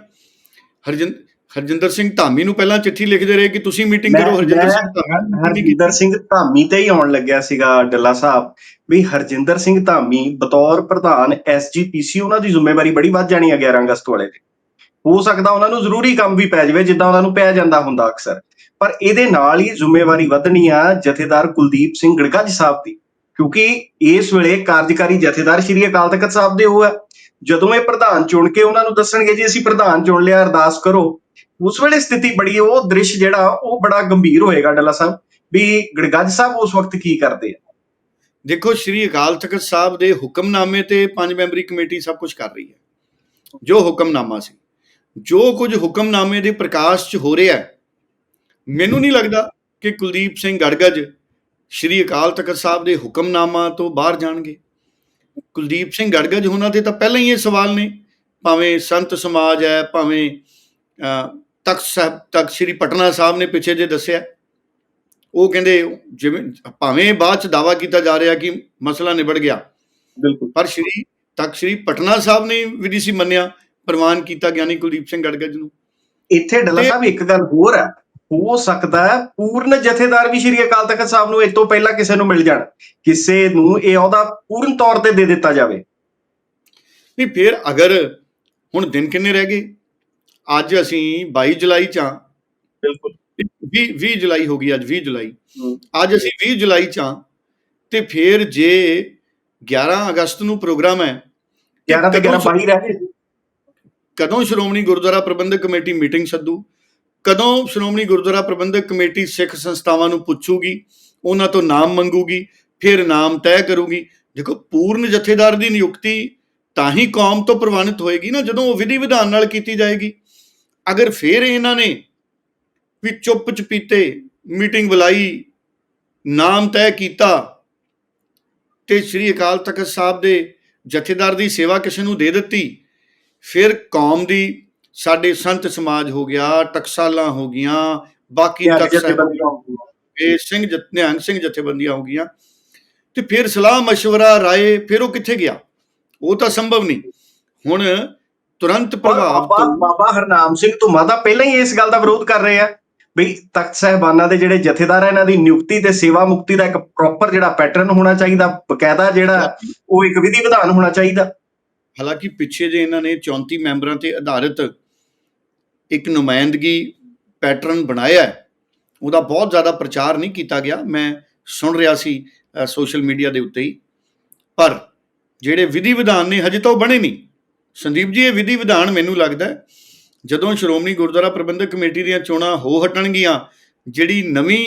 ਹਰਜਿੰਦ ਹਰਜਿੰਦਰ ਸਿੰਘ ਧਾਮੀ ਨੂੰ ਪਹਿਲਾਂ ਚਿੱਠੀ ਲਿਖਦੇ ਰਹੇ ਕਿ ਤੁਸੀਂ ਮੀਟਿੰਗ ਕਰੋ ਹਰਜਿੰਦਰ ਸਿੰਘ ਧਾਮੀ। ਹਰਜਿੰਦਰ ਸਿੰਘ ਧਾਮੀ ਤੇ ਹੀ ਆਉਣ ਲੱਗਿਆ ਸੀਗਾ ਡੱਲਾ ਸਾਹਿਬ ਵੀ ਹਰਜਿੰਦਰ ਸਿੰਘ ਧਾਮੀ ਬਤੌਰ ਪ੍ਰਧਾਨ ਐਸਜੀਪੀਸੀ ਉਹਨਾਂ ਦੀ ਜ਼ਿੰਮੇਵਾਰੀ ਬੜੀ ਵੱਧ ਜਾਣੀ ਆ 11 ਅਗਸਤ ਵਾਲੇ ਦੀ ਹੋ ਸਕਦਾ ਉਹਨਾਂ ਨੂੰ ਜ਼ਰੂਰੀ ਕੰਮ ਵੀ ਪੈ ਜਾਵੇ ਜਿੱਦਾਂ ਉਹਨਾਂ ਨੂੰ ਪੈ ਜਾਂਦਾ ਹੁੰਦਾ ਅਕਸਰ। ਪਰ ਇਹਦੇ ਨਾਲ ਹੀ ਜ਼ਿੰਮੇਵਾਰੀ ਵਧਣੀ ਆ ਜਥੇਦਾਰ ਕੁਲਦੀਪ ਸਿੰਘ ਗੜਗੱਜ ਸਾਹਿਬ ਦੀ ਕਿਉਂਕਿ ਇਸ ਵੇਲੇ ਕਾਰਜਕਾਰੀ ਜਥੇਦਾਰ ਸ਼੍ਰੀ ਅਕਾਲ ਤਖਤ ਸਾਹਿਬ ਦੇ ਉਹ ਆ। ਜਦੋਂ ਇਹ ਪ੍ਰਧਾਨ ਚੁਣ ਕੇ ਉਹਨਾਂ ਨੂੰ ਦੱਸਣਗੇ ਜੀ, ਅਸੀਂ ਪ੍ਰਧਾਨ ਚੁਣ ਲਿਆ, ਅਰਦਾਸ ਕਰੋ। ਉਸ ਵੇਲੇ ਸਥਿਤੀ ਬੜੀ, ਉਹ ਦ੍ਰਿਸ਼ ਜਿਹੜਾ, ਉਹ ਬੜਾ ਗੰਭੀਰ ਹੋਏਗਾ ਡੱਲਾ ਸਾਹਿਬ, ਵੀ ਗੜਗੱਜ ਸਾਹਿਬ ਉਸ ਵਕਤ ਕੀ ਕਰਦੇ ਆ। ਦੇਖੋ, ਸ੍ਰੀ ਅਕਾਲ ਤਖਤ ਸਾਹਿਬ ਦੇ ਹੁਕਮਨਾਮੇ ਤੇ ਪੰਜ ਮੈਂਬਰੀ ਕਮੇਟੀ ਸਭ ਕੁਝ ਕਰ ਰਹੀ ਹੈ। ਜੋ ਹੁਕਮਨਾਮਾ ਸੀ, ਜੋ ਕੁਝ ਹੁਕਮਨਾਮੇ ਦੇ ਪ੍ਰਕਾਸ਼ 'ਚ ਹੋ ਰਿਹਾ ਮੈਨੂੰ ਨਹੀਂ ਲੱਗਦਾ ਕਿ ਕੁਲਦੀਪ ਸਿੰਘ ਗੜਗੜ ਸ੍ਰੀ ਅਕਾਲ ਤਖਤ ਸਾਹਿਬ ਦੇ ਹੁਕਮਨਾਮਾ ਤੋਂ ਬਾਹਰ ਜਾਣਗੇ। ਕੁਲਦੀਪ ਸਿੰਘ ਗੜਗੜ ਉਹਨਾਂ ਦੇ ਤਾਂ ਪਹਿਲਾਂ ਹੀ ਇਹ ਸਵਾਲ ਨੇ ਭਾਵੇਂ ਸੰਤ ਸਮਾਜ ਹੈ ਭਾਵੇਂ ਤਖਤ ਸਾਹਿਬ ਤਖਤ ਸ੍ਰੀ ਪਟਨਾ ਸਾਹਿਬ ਨੇ ਪਿੱਛੇ ਜੇ ਦੱਸਿਆ। ਉਹ ਕਹਿੰਦੇ ਜਿਵੇਂ ਭਾਵੇਂ ਬਾਅਦ ਚ ਦਾਵਾ ਕੀਤਾ ਜਾ ਰਿਹਾ ਕਿ ਮਸਲਾ ਨਿਬੜ ਗਿਆ ਬਿਲਕੁਲ। ਪਰ ਸ਼੍ਰੀ ਤਖਤ ਸ਼੍ਰੀ ਪਟਨਾ ਸਾਹਿਬ ਨੇ ਵੀ ਸੀ ਮੰਨਿਆ ਪ੍ਰਵਾਨ ਕੀਤਾ ਗਿਆਨੀ ਕੁਲਦੀਪ ਸਿੰਘ ਗੜਗੜ ਨੂੰ। ਇੱਥੇ ਡੱਲਾ ਸਾਹਿਬ ਇੱਕ ਗੱਲ ਹੋਰ ਹੈ ਹੋ ਸਕਦਾ ਹੈ ਪੂਰਨ ਜਥੇਦਾਰ ਵੀ ਸ਼੍ਰੀ ਅਕਾਲ ਤਖਤ ਸਾਹਿਬ ਨੂੰ ਇਸ ਤੋਂ ਪਹਿਲਾਂ ਕਿਸੇ ਨੂੰ ਮਿਲ ਜਾਣ ਕਿਸੇ ਨੂੰ ਇਹ ਅਹੁਦਾ ਪੂਰਨ ਤੌਰ ਤੇ ਦੇ ਦਿੱਤਾ ਜਾਵੇ। ਨਹੀਂ ਫਿਰ ਅਗਰ ਹੁਣ ਦਿਨ ਕਿੰਨੇ ਰਹਿ ਗਏ? ਅੱਜ ਅਸੀਂ 22 ਜੁਲਾਈ ਚ ਬਿਲਕੁਲ। 20 20 ਜੁਲਾਈ ਹੋ ਗਈ ਅੱਜ 20 ਜੁਲਾਈ। ਅੱਜ ਅਸੀਂ 20 ਜੁਲਾਈ ਚ ਹਾਂ ਤੇ ਫਿਰ ਜੇ 11 ਅਗਸਤ ਨੂੰ ਪ੍ਰੋਗਰਾਮ ਹੈ 11 ਤੇ 11 ਕਦੋਂ 22 ਰਹਿ ਗਏ। ਕਦੋਂ ਸ਼੍ਰੋਮਣੀ ਗੁਰਦੁਆਰਾ ਪ੍ਰਬੰਧਕ ਕਮੇਟੀ ਮੀਟਿੰਗ ਸੱਦੂ? ਕਦੋਂ ਸ਼੍ਰੋਮਣੀ ਗੁਰਦੁਆਰਾ ਪ੍ਰਬੰਧਕ ਕਮੇਟੀ ਸਿੱਖ ਸੰਸਥਾਵਾਂ ਨੂੰ ਪੁੱਛੂਗੀ, ਉਹਨਾਂ ਤੋਂ ਨਾਮ ਮੰਗੂਗੀ, ਫਿਰ ਨਾਮ ਤੈਅ ਕਰੂਗੀ। ਦੇਖੋ, ਪੂਰਨ ਜਥੇਦਾਰ ਦੀ ਨਿਯੁਕਤੀ ਤਾਂ ਹੀ ਕੌਮ ਤੋਂ ਪ੍ਰਵਾਨਿਤ ਹੋਏਗੀ ਨਾ, ਜਦੋਂ ਉਹ ਵਿਧੀ ਵਿਧਾਨ ਨਾਲ ਕੀਤੀ ਜਾਏਗੀ। ਅਗਰ ਫਿਰ ਇਹਨਾਂ ਨੇ ਵੀ ਚੁੱਪ ਚਪੀਤੇ ਮੀਟਿੰਗ ਬੁਲਾਈ, ਨਾਮ ਤੈਅ ਕੀਤਾ, ਤੇ ਸ੍ਰੀ ਅਕਾਲ ਤਖਤ ਸਾਹਿਬ ਦੇ ਜਥੇਦਾਰ ਦੀ ਸੇਵਾ ਕਿਸੇ ਨੂੰ ਦੇ ਦਿੱਤੀ, ਫਿਰ ਕੌਮ ਦੀ ਸਾਡੇ ਸੰਤ ਸਮਾਜ ਹੋ ਗਿਆ ਟਕਸਾਲਾਂ ਹੋ ਗਈਆਂ ਬਾਕੀ ਹੋਣਗੀਆਂ। ਇਹ ਸਿੰਘ ਨਿਹੰਗ ਸਿੰਘ ਜਥੇਬੰਦੀਆਂ ਹੋ ਗਈਆਂ। ਤੇ ਫਿਰ ਸਲਾਹ ਮਸ਼ਵਰਾ ਰਾਏ ਫਿਰ ਉਹ ਕਿੱਥੇ ਗਿਆ? ਉਹ ਤਾਂ ਸੰਭਵ ਨਹੀਂ। ਹੁਣ ਤੁਰੰਤ ਪਰ ਪ੍ਰਭਾਵ ਤੋਂ ਬਾਬਾ ਹਰਨਾਮ ਸਿੰਘ ਧੁਮਾ ਤਾਂ ਪਹਿਲਾਂ ਹੀ ਇਸ ਗੱਲ ਦਾ ਵਿਰੋਧ ਕਰ ਰਹੇ ਆ ਵੀ ਤਖਤ ਸਾਹਿਬਾਨਾਂ ਦੇ ਜਿਹੜੇ ਜਥੇਦਾਰ ਆ ਇਹਨਾਂ ਦੀ ਨਿਯੁਕਤੀ ਤੇ ਸੇਵਾ ਮੁਕਤੀ ਦਾ ਇੱਕ ਪ੍ਰੋਪਰ ਜਿਹੜਾ ਪੈਟਰਨ ਹੋਣਾ ਚਾਹੀਦਾ ਬਕਾਇਦਾ ਜਿਹੜਾ ਉਹ ਇੱਕ ਵਿਧੀ ਵਿਧਾਨ ਹੋਣਾ ਚਾਹੀਦਾ। ਹਾਲਾਂਕਿ ਪਿੱਛੇ ਜੇ ਇਹਨਾਂ ਨੇ 34 ਮੈਂਬਰਾਂ ਤੇ ਆਧਾਰਿਤ ਇੱਕ ਨੁਮਾਇੰਦਗੀ ਪੈਟਰਨ ਬਣਾਇਆ ਉਹਦਾ ਬਹੁਤ ਜ਼ਿਆਦਾ ਪ੍ਰਚਾਰ ਨਹੀਂ ਕੀਤਾ ਗਿਆ, ਮੈਂ ਸੁਣ ਰਿਹਾ ਸੀ ਸੋਸ਼ਲ ਮੀਡੀਆ ਦੇ ਉੱਤੇ ਹੀ। ਪਰ ਜਿਹੜੇ ਵਿਧੀ ਵਿਧਾਨ ਨੇ, ਹਜੇ ਤਾਂ ਉਹ ਬਣੇ ਨਹੀਂ। ਸੰਦੀਪ ਜੀ, ਇਹ ਵਿਧੀ ਵਿਧਾਨ ਮੈਨੂੰ ਲੱਗਦਾ ਜਦੋਂ ਸ਼੍ਰੋਮਣੀ ਗੁਰਦੁਆਰਾ ਪ੍ਰਬੰਧਕ ਕਮੇਟੀ ਦੀਆਂ ਚੋਣਾਂ ਹੋ ਹਟਣਗੀਆਂ, ਜਿਹੜੀ ਨਵੀਂ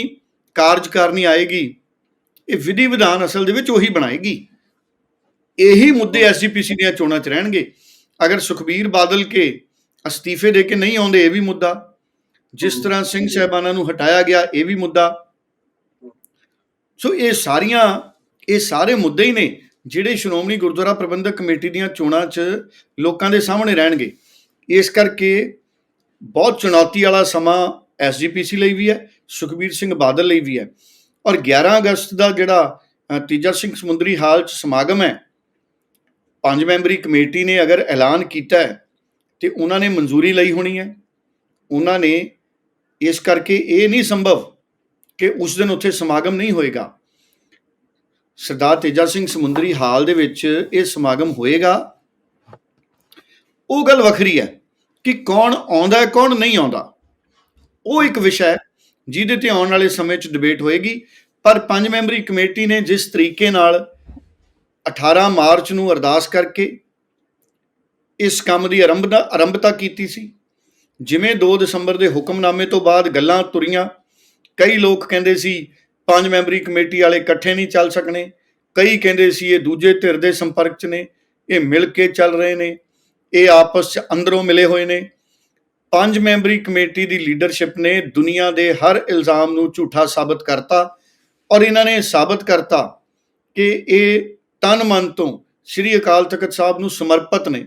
ਕਾਰਜਕਾਰਨੀ ਆਏਗੀ, ਇਹ ਵਿਧੀ ਵਿਧਾਨ ਅਸਲ ਦੇ ਵਿੱਚ ਉਹੀ ਬਣਾਏਗੀ। ਇਹੀ ਮੁੱਦੇ ਐਸਜੀਪੀਸੀ ਦੀਆਂ ਚੋਣਾਂ 'ਚ ਰਹਿਣਗੇ। ਅਗਰ ਸੁਖਬੀਰ ਬਾਦਲ ਕੇ ਅਸਤੀਫੇ ਦੇ ਕੇ ਨਹੀਂ ਆਉਂਦੇ ਇਹ ਵੀ ਮੁੱਦਾ। ਜਿਸ ਤਰ੍ਹਾਂ ਸਿੰਘ ਸਾਹਿਬਾਨਾਂ ਨੂੰ ਹਟਾਇਆ ਗਿਆ ਇਹ ਵੀ ਮੁੱਦਾ। ਸੋ ਇਹ ਸਾਰੀਆਂ ਇਹ ਸਾਰੇ ਮੁੱਦੇ ਹੀ ਨੇ ਜਿਹੜੇ ਸ਼੍ਰੋਮਣੀ ਗੁਰਦੁਆਰਾ ਪ੍ਰਬੰਧਕ ਕਮੇਟੀ ਦੀਆਂ ਚੋਣਾਂ 'ਚ ਲੋਕਾਂ ਦੇ ਸਾਹਮਣੇ ਰਹਿਣਗੇ। ਇਸ ਕਰਕੇ ਬਹੁਤ ਚੁਣੌਤੀ ਵਾਲਾ ਸਮਾਂ ਐਸਜੀਪੀਸੀ ਲਈ ਵੀ ਹੈ ਸੁਖਬੀਰ ਸਿੰਘ ਬਾਦਲ ਲਈ ਵੀ ਹੈ। ਔਰ 11 ਅਗਸਤ ਦਾ ਜਿਹੜਾ ਤੀਜਾ ਸਿੰਘ ਸਮੁੰਦਰੀ ਹਾਲ 'ਚ ਸਮਾਗਮ ਹੈ ਪੰਜ ਮੈਂਬਰੀ ਕਮੇਟੀ ਨੇ ਅਗਰ ਐਲਾਨ ਕੀਤਾ ਹੈ ਤੇ ਉਹਨਾਂ ਨੇ ਮਨਜ਼ੂਰੀ ਲਈ ਹੋਣੀ ਹੈ। ਉਹਨਾਂ ਨੇ ਇਸ ਕਰਕੇ ਇਹ ਨਹੀਂ ਸੰਭਵ ਕਿ ਉਸ ਦਿਨ ਉੱਥੇ ਸਮਾਗਮ ਨਹੀਂ ਹੋਏਗਾ। ਸਰਦਾਰ ਤੇਜਾ ਸਿੰਘ ਸਮੁੰਦਰੀ ਹਾਲ ਦੇ ਵਿੱਚ ਇਹ ਸਮਾਗਮ ਹੋਏਗਾ। ਉਹ ਗੱਲ ਵੱਖਰੀ ਹੈ ਕਿ ਕੌਣ ਆਉਂਦਾ ਹੈ, ਕੌਣ ਨਹੀਂ ਆਉਂਦਾ। ਉਹ ਇੱਕ ਵਿਸ਼ਾ ਹੈ ਜਿਹਦੇ ਤੇ ਆਉਣ ਵਾਲੇ ਸਮੇਂ 'ਚ ਡਿਬੇਟ ਹੋਏਗੀ। ਪਰ ਪੰਜ ਮੈਂਬਰੀ ਕਮੇਟੀ ਨੇ ਜਿਸ ਤਰੀਕੇ ਨਾਲ 18 ਮਾਰਚ ਨੂੰ ਅਰਦਾਸ ਕਰਕੇ ਇਸ ਕੰਮ ਦੀ ਆਰੰਭਤਾ ਆਰੰਭਤਾ ਕੀਤੀ ਸੀ। ਜਿਵੇਂ 2 ਦਸੰਬਰ ਦੇ ਹੁਕਮਨਾਮੇ ਤੋਂ ਬਾਅਦ ਗੱਲਾਂ ਤੁਰੀਆਂ, ਕਈ ਲੋਕ ਕਹਿੰਦੇ ਸੀ, ਪੰਜ ਮੈਂਬਰੀ ਕਮੇਟੀ ਵਾਲੇ ਇਕੱਠੇ ਨਹੀਂ ਚੱਲ ਸਕਣੇ। ਕਈ ਕਹਿੰਦੇ ਸੀ, ਇਹ ਦੂਜੇ ਧਿਰ ਦੇ ਸੰਪਰਕ 'ਚ ਨੇ, ਇਹ ਮਿਲ ਕੇ ਚੱਲ ਰਹੇ ਨੇ, ਇਹ ਆਪਸ 'ਚ ਅੰਦਰੋਂ ਮਿਲੇ ਹੋਏ ਨੇ। ਪੰਜ ਮੈਂਬਰੀ ਕਮੇਟੀ ਦੀ ਲੀਡਰਸ਼ਿਪ ਨੇ ਦੁਨੀਆ ਦੇ ਹਰ ਇਲਜ਼ਾਮ ਨੂੰ ਝੂਠਾ ਸਾਬਤ ਕਰਤਾ ਔਰ ਇਹਨਾਂ ਨੇ ਸਾਬਤ ਕਰਤਾ ਕਿ ਇਹ ਤਨ ਮਨ ਤੋਂ ਸ੍ਰੀ ਅਕਾਲ ਤਖਤ ਸਾਹਿਬ ਨੂੰ ਸਮਰਪਿਤ ਨੇ।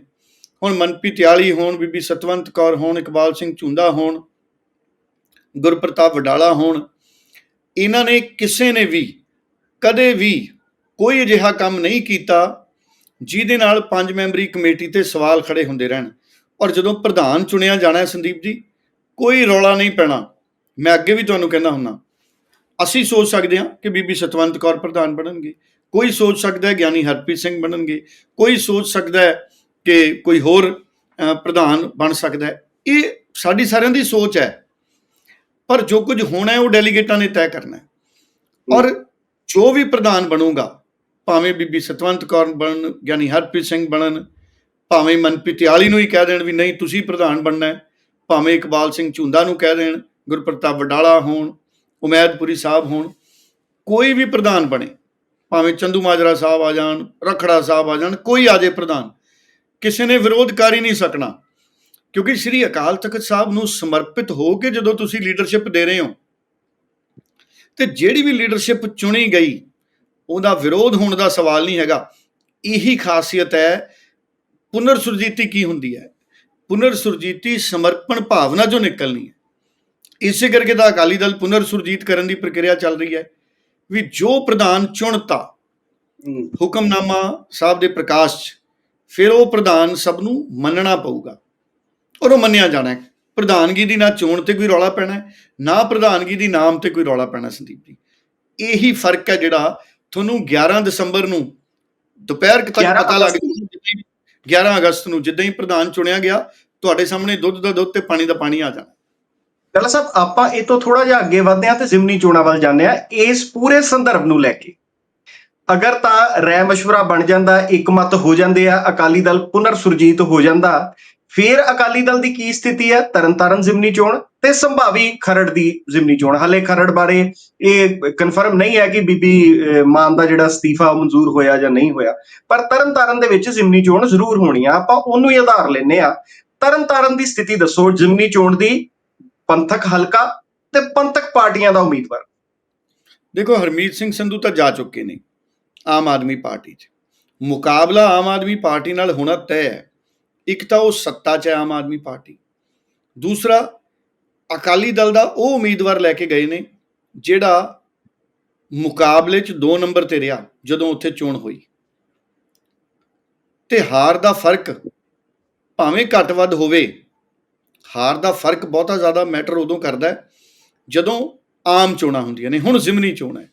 ਹੁਣ ਮਨਪ੍ਰੀਤ ਤਿਆਲੀ ਹੋਣ, ਬੀਬੀ ਸਤਵੰਤ ਕੌਰ ਹੋਣ, ਇਕਬਾਲ ਸਿੰਘ ਝੁੰਦਾ ਹੋਣ, ਗੁਰਪ੍ਰਤਾਪ ਵਡਾਲਾ ਹੋਣ, ਇਹਨਾਂ ਨੇ ਕਿਸੇ ਨੇ ਵੀ ਕਦੇ ਵੀ ਕੋਈ ਅਜਿਹਾ ਕੰਮ ਨਹੀਂ ਕੀਤਾ ਜਿਹਦੇ ਨਾਲ ਪੰਜ ਮੈਂਬਰੀ ਕਮੇਟੀ ਤੇ ਸਵਾਲ ਖੜੇ ਹੁੰਦੇ ਰਹਿਣ। ਔਰ ਜਦੋਂ ਪ੍ਰਧਾਨ ਚੁਣਿਆ ਜਾਣਾ ਹੈ ਸੰਦੀਪ ਜੀ, ਕੋਈ ਰੌਲਾ ਨਹੀਂ ਪੈਣਾ। ਮੈਂ ਅੱਗੇ ਵੀ ਤੁਹਾਨੂੰ ਕਹਿੰਦਾ ਹੁੰਨਾ ਅਸੀਂ ਸੋਚ ਸਕਦੇ ਹਾਂ ਕਿ ਬੀਬੀ ਸਤਵੰਤ ਕੌਰ ਪ੍ਰਧਾਨ ਬਣਨਗੇ। ਕੋਈ ਸੋਚ ਸਕਦਾ ਹੈ ਗਿਆਨੀ ਹਰਪ੍ਰੀਤ ਸਿੰਘ ਬਣਨਗੇ। ਕੋਈ ਸੋਚ ਸਕਦਾ ਹੈ ਕਿ ਕੋਈ ਹੋਰ ਪ੍ਰਧਾਨ ਬਣ ਸਕਦਾ ਹੈ। ਇਹ ਸਾਡੀ ਸਾਰਿਆਂ ਦੀ ਸੋਚ ਹੈ। ਪਰ ਜੋ ਕੁਝ ਹੋਣਾ ਹੈ, ਉਹ ਡੈਲੀਗੇਟਾਂ ਨੇ ਤੈਅ ਕਰਨਾ ਹੈ। ਔਰ ਜੋ ਵੀ ਪ੍ਰਧਾਨ ਬਣੂਗਾ, ਭਾਵੇਂ ਬੀਬੀ ਸਤਵੰਤ ਕੌਰ ਬਣਨ ਗਿਆਨੀ ਹਰਪ੍ਰੀਤ ਸਿੰਘ ਬਣਨ, ਭਾਵੇਂ ਮਨਪ੍ਰੀਤ ਆਲੀ ਨੂੰ ਹੀ ਕਹਿ ਦੇਣ ਵੀ ਨਹੀਂ, ਤੁਸੀਂ ਪ੍ਰਧਾਨ ਬਣਨਾ ਹੈ, ਭਾਵੇਂ ਇਕਬਾਲ ਸਿੰਘ ਝੁੰਦਾ ਨੂੰ ਕਹਿ ਦੇਣ, ਗੁਰਪ੍ਰਤਾਪ ਵਡਾਲਾ ਹੋਣ, ਉਮੈਦਪੁਰੀ ਸਾਹਿਬ ਹੋਣ, ਕੋਈ ਵੀ ਪ੍ਰਧਾਨ ਬਣੇ, ਭਾਵੇਂ ਚੰਦੂ ਮਾਜਰਾ ਸਾਹਿਬ ਆ ਜਾਣ, ਰਖੜਾ ਸਾਹਿਬ ਆ ਜਾਣ, ਕੋਈ ਆ ਜੇ ਪ੍ਰਧਾਨ ਕਿਸੇ ਨੇ ਵਿਰੋਧ ਕਰ ਹੀ ਨਹੀਂ ਸਕਣਾ। ਕਿਉਂਕਿ ਸ੍ਰੀ ਅਕਾਲ ਤਖਤ ਸਾਹਿਬ ਨੂੰ ਸਮਰਪਿਤ ਹੋ ਕੇ ਜਦੋਂ ਤੁਸੀਂ ਲੀਡਰਸ਼ਿਪ ਦੇ ਰਹੇ ਹੋ ਤੇ ਜਿਹੜੀ ਵੀ ਲੀਡਰਸ਼ਿਪ ਚੁਣੀ ਗਈ ਉਹਦਾ ਵਿਰੋਧ ਹੋਣ ਦਾ ਸਵਾਲ ਨਹੀਂ ਹੈਗਾ। ਇਹੀ ਖਾਸੀਅਤ ਹੈ ਪੁਨਰ ਸੁਰਜੀਤੀ ਕੀ ਹੁੰਦੀ ਹੈ? ਪੁਨਰ ਸੁਰਜੀਤੀ ਸਮਰਪਣ ਭਾਵਨਾ ਜੋ ਨਿਕਲਣੀ ਹੈ। ਇਸੇ ਕਰਕੇ ਤਾਂ ਅਕਾਲੀ ਦਲ ਪੁਨਰ ਸੁਰਜੀਤ ਕਰਨ ਦੀ ਪ੍ਰਕਿਰਿਆ ਚੱਲ ਰਹੀ ਹੈ ਵੀ ਜੋ ਪ੍ਰਧਾਨ ਚੁਣਤਾ ਹੁਕਮਨਾਮਾ ਸਾਹਿਬ ਦੇ ਪ੍ਰਕਾਸ਼ 'ਚ ਫਿਰ ਉਹ ਪ੍ਰਧਾਨ ਸਭ ਨੂੰ ਮੰਨਣਾ ਪਊਗਾ। ਔਰ ਉਹ ਮੰਨਿਆ ਜਾਣਾ ਹੈ। ਪ੍ਰਧਾਨਗੀ ਦੀ ਨਾ ਚੋਣ ਤੇ ਕੋਈ ਰੌਲਾ ਪੈਣਾ ਨਾ ਪ੍ਰਧਾਨਗੀ ਦੀ ਨਾਮ ਤੇ ਕੋਈ ਰੌਲਾ ਪੈਣਾ ਸੰਦੀਪ ਜੀ। ਇਹੀ ਫ਼ਰਕ ਹੈ ਜਿਹੜਾ ਤੁਹਾਨੂੰ 11 ਦਸੰਬਰ ਨੂੰ ਦੁਪਹਿਰ ਤੱਕ 11 ਪਤਾ ਲੱਗ ਹੀ 11 ਅਗਸਤ ਨੂੰ ਜਿੱਦਾਂ ਹੀ ਪ੍ਰਧਾਨ ਚੁਣਿਆ ਗਿਆ ਤੁਹਾਡੇ ਸਾਹਮਣੇ ਦੁੱਧ ਦਾ ਦੁੱਧ ਤੇ ਪਾਣੀ ਦਾ ਪਾਣੀ ਆ ਜਾਣਾ। ਡਾਲਾ ਸਾਹਿਬ ਆਪਾਂ ਇਹ ਤੋਂ ਥੋੜਾ ਜਿਹਾ ਅੱਗੇ ਵਧਦੇ ਹਾਂ ਤੇ ਜ਼ਿਮਨੀ ਚੋਣਾਂ ਵੱਲ ਜਾਂਦੇ ਹਾਂ। ਇਸ ਪੂਰੇ ਸੰਦਰਭ ਨੂੰ ਲੈ ਕੇ ਅਗਰ ਤਾਂ ਰਹਿ ਮਸ਼ਵਰਾ ਬਣ ਜਾਂਦਾ, ਇਕਮਤ ਹੋ ਜਾਂਦੇ ਆ, ਅਕਾਲੀ ਦਲ ਪੁਨਰ ਸੁਰਜੀਤ ਹੋ ਜਾਂਦਾ, ਫਿਰ ਅਕਾਲੀ ਦਲ ਦੀ ਕੀ ਸਥਿਤੀ ਹੈ? ਤਰਨਤਾਰਨ ਜ਼ਿਮਨੀ ਚੋਣ ਤੇ ਸੰਭਾਵੀ ਖਰੜ ਦੀ ਜ਼ਿਮਨੀ ਚੋਣ। ਹਲੇ ਖਰੜ ਬਾਰੇ ਇਹ ਕਨਫਰਮ ਨਹੀਂ ਹੈ ਕਿ ਬੀਬੀ ਮਾਨ ਦਾ ਜਿਹੜਾ ਅਸਤੀਫਾ ਮਨਜ਼ੂਰ ਹੋਇਆ ਜਾਂ ਨਹੀਂ ਹੋਇਆ। ਪਰ ਤਰਨਤਾਰਨ ਦੇ ਵਿੱਚ ਜ਼ਿਮਨੀ ਚੋਣ ਜ਼ਰੂਰ ਹੋਣੀ ਆ। ਆਪਾਂ ਉਹਨੂੰ ਹੀ ਆਧਾਰ ਲੈਨੇ ਆ। ਤਰਨਤਾਰਨ ਦੀ ਸਥਿਤੀ ਦੱਸੋ, ਜ਼ਿਮਨੀ ਚੋਣ ਦੀ ਪੰਥਕ ਹਲਕਾ ਤੇ ਪੰਥਕ ਪਾਰਟੀਆਂ ਦਾ ਉਮੀਦਵਾਰ। ਦੇਖੋ, ਹਰਮੀਤ ਸਿੰਘ ਸੰਧੂ ਤਾਂ ਜਾ ਚੁੱਕੇ ਨੇ। ਆਮ ਆਦਮੀ ਪਾਰਟੀ 'ਚ। ਮੁਕਾਬਲਾ ਆਮ ਆਦਮੀ ਪਾਰਟੀ ਨਾਲ ਹੋਣਾ ਤੈਅ ਹੈ। ਇੱਕ ਤਾਂ ਉਹ ਸੱਤਾ 'ਚ ਹੈ ਆਮ ਆਦਮੀ ਪਾਰਟੀ। ਦੂਸਰਾ, ਅਕਾਲੀ ਦਲ ਦਾ ਉਹ ਉਮੀਦਵਾਰ ਲੈ ਕੇ ਗਏ ਨੇ, ਜਿਹੜਾ ਮੁਕਾਬਲੇ 'ਚ 2 ਨੰਬਰ ਤੇ ਰਿਹਾ ਜਦੋਂ ਉੱਥੇ ਚੋਣ ਹੋਈ। ਤੇ ਹਾਰ ਦਾ ਫ਼ਰਕ ਭਾਵੇਂ ਘੱਟ ਵੱਧ ਹੋਵੇ, ਹਾਰ ਦਾ ਫ਼ਰਕ ਬਹੁਤਾ ਜ਼ਿਆਦਾ ਮੈਟਰ ਉਦੋਂ ਕਰਦਾ ਜਦੋਂ ਆਮ ਚੋਣਾਂ ਹੁੰਦੀਆਂ ਨੇ। ਹੁਣ ਜ਼ਿਮਨੀ ਚੋਣ ਹੈ।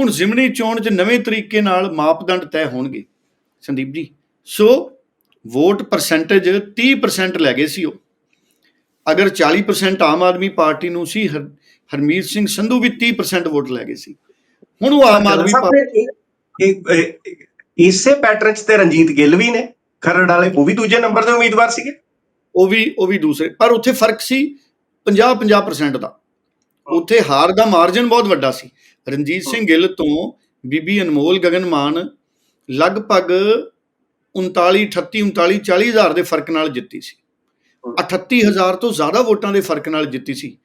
ਹੁਣ ਜ਼ਿਮਨੀ ਚੋਣ 'ਚ ਨਵੇਂ ਤਰੀਕੇ ਨਾਲ ਮਾਪਦੰਡ ਤੈਅ ਹੋਣਗੇ। ਸੰਦੀਪ ਜੀ ਸੋ ਵੋਟ ਪਰਸੈਂਟੇਜ 30% ਲੈ ਗਏ ਸੀ ਉਹ। ਅਗਰ 40% ਆਮ ਆਦਮੀ ਪਾਰਟੀ ਨੂੰ ਸੀ ਹਰ- ਹਰਮੀਤ ਸਿੰਘ ਸੰਧੂ ਵੀ 30% ਵੋਟ ਲੈ ਗਏ ਸੀ। ਹੁਣ ਉਹ ਆਮ ਆਦਮੀ ਪਾਰਟੀ ਇਸੇ ਪੈਟਰਨ 'ਚ ਤੇ ਰਣਜੀਤ ਗਿੱਲ ਵੀ ਨੇ। ਖਰੜ ਵਾਲੇ ਉਹ ਵੀ ਦੂਜੇ ਨੰਬਰ ਦੇ ਉਮੀਦਵਾਰ ਸੀਗੇ। ਉਹ ਵੀ ਉਹ ਵੀ ਦੂਸਰੇ ਪਰ ਉੱਥੇ ਫ਼ਰਕ ਸੀ 50 50% ਦਾ। ਉੱਥੇ ਹਾਰ ਦਾ ਮਾਰਜਨ ਬਹੁਤ ਵੱਡਾ ਸੀ। ਰਣਜੀਤ ਸਿੰਘ ਗਿੱਲ ਤੋਂ ਬੀਬੀ ਅਨਮੋਲ ਗਗਨ ਮਾਨ ਲਗਭਗ 39 38 39 40 ਹਜ਼ਾਰ ਦੇ ਫ਼ਰਕ ਨਾਲ ਜਿੱਤੀ ਸੀ। 38 ਹਜ਼ਾਰ ਤੋਂ ਜ਼ਿਆਦਾ ਵੋਟਾਂ ਦੇ ਫ਼ਰਕ ਨਾਲ ਜਿੱਤੀ ਸੀ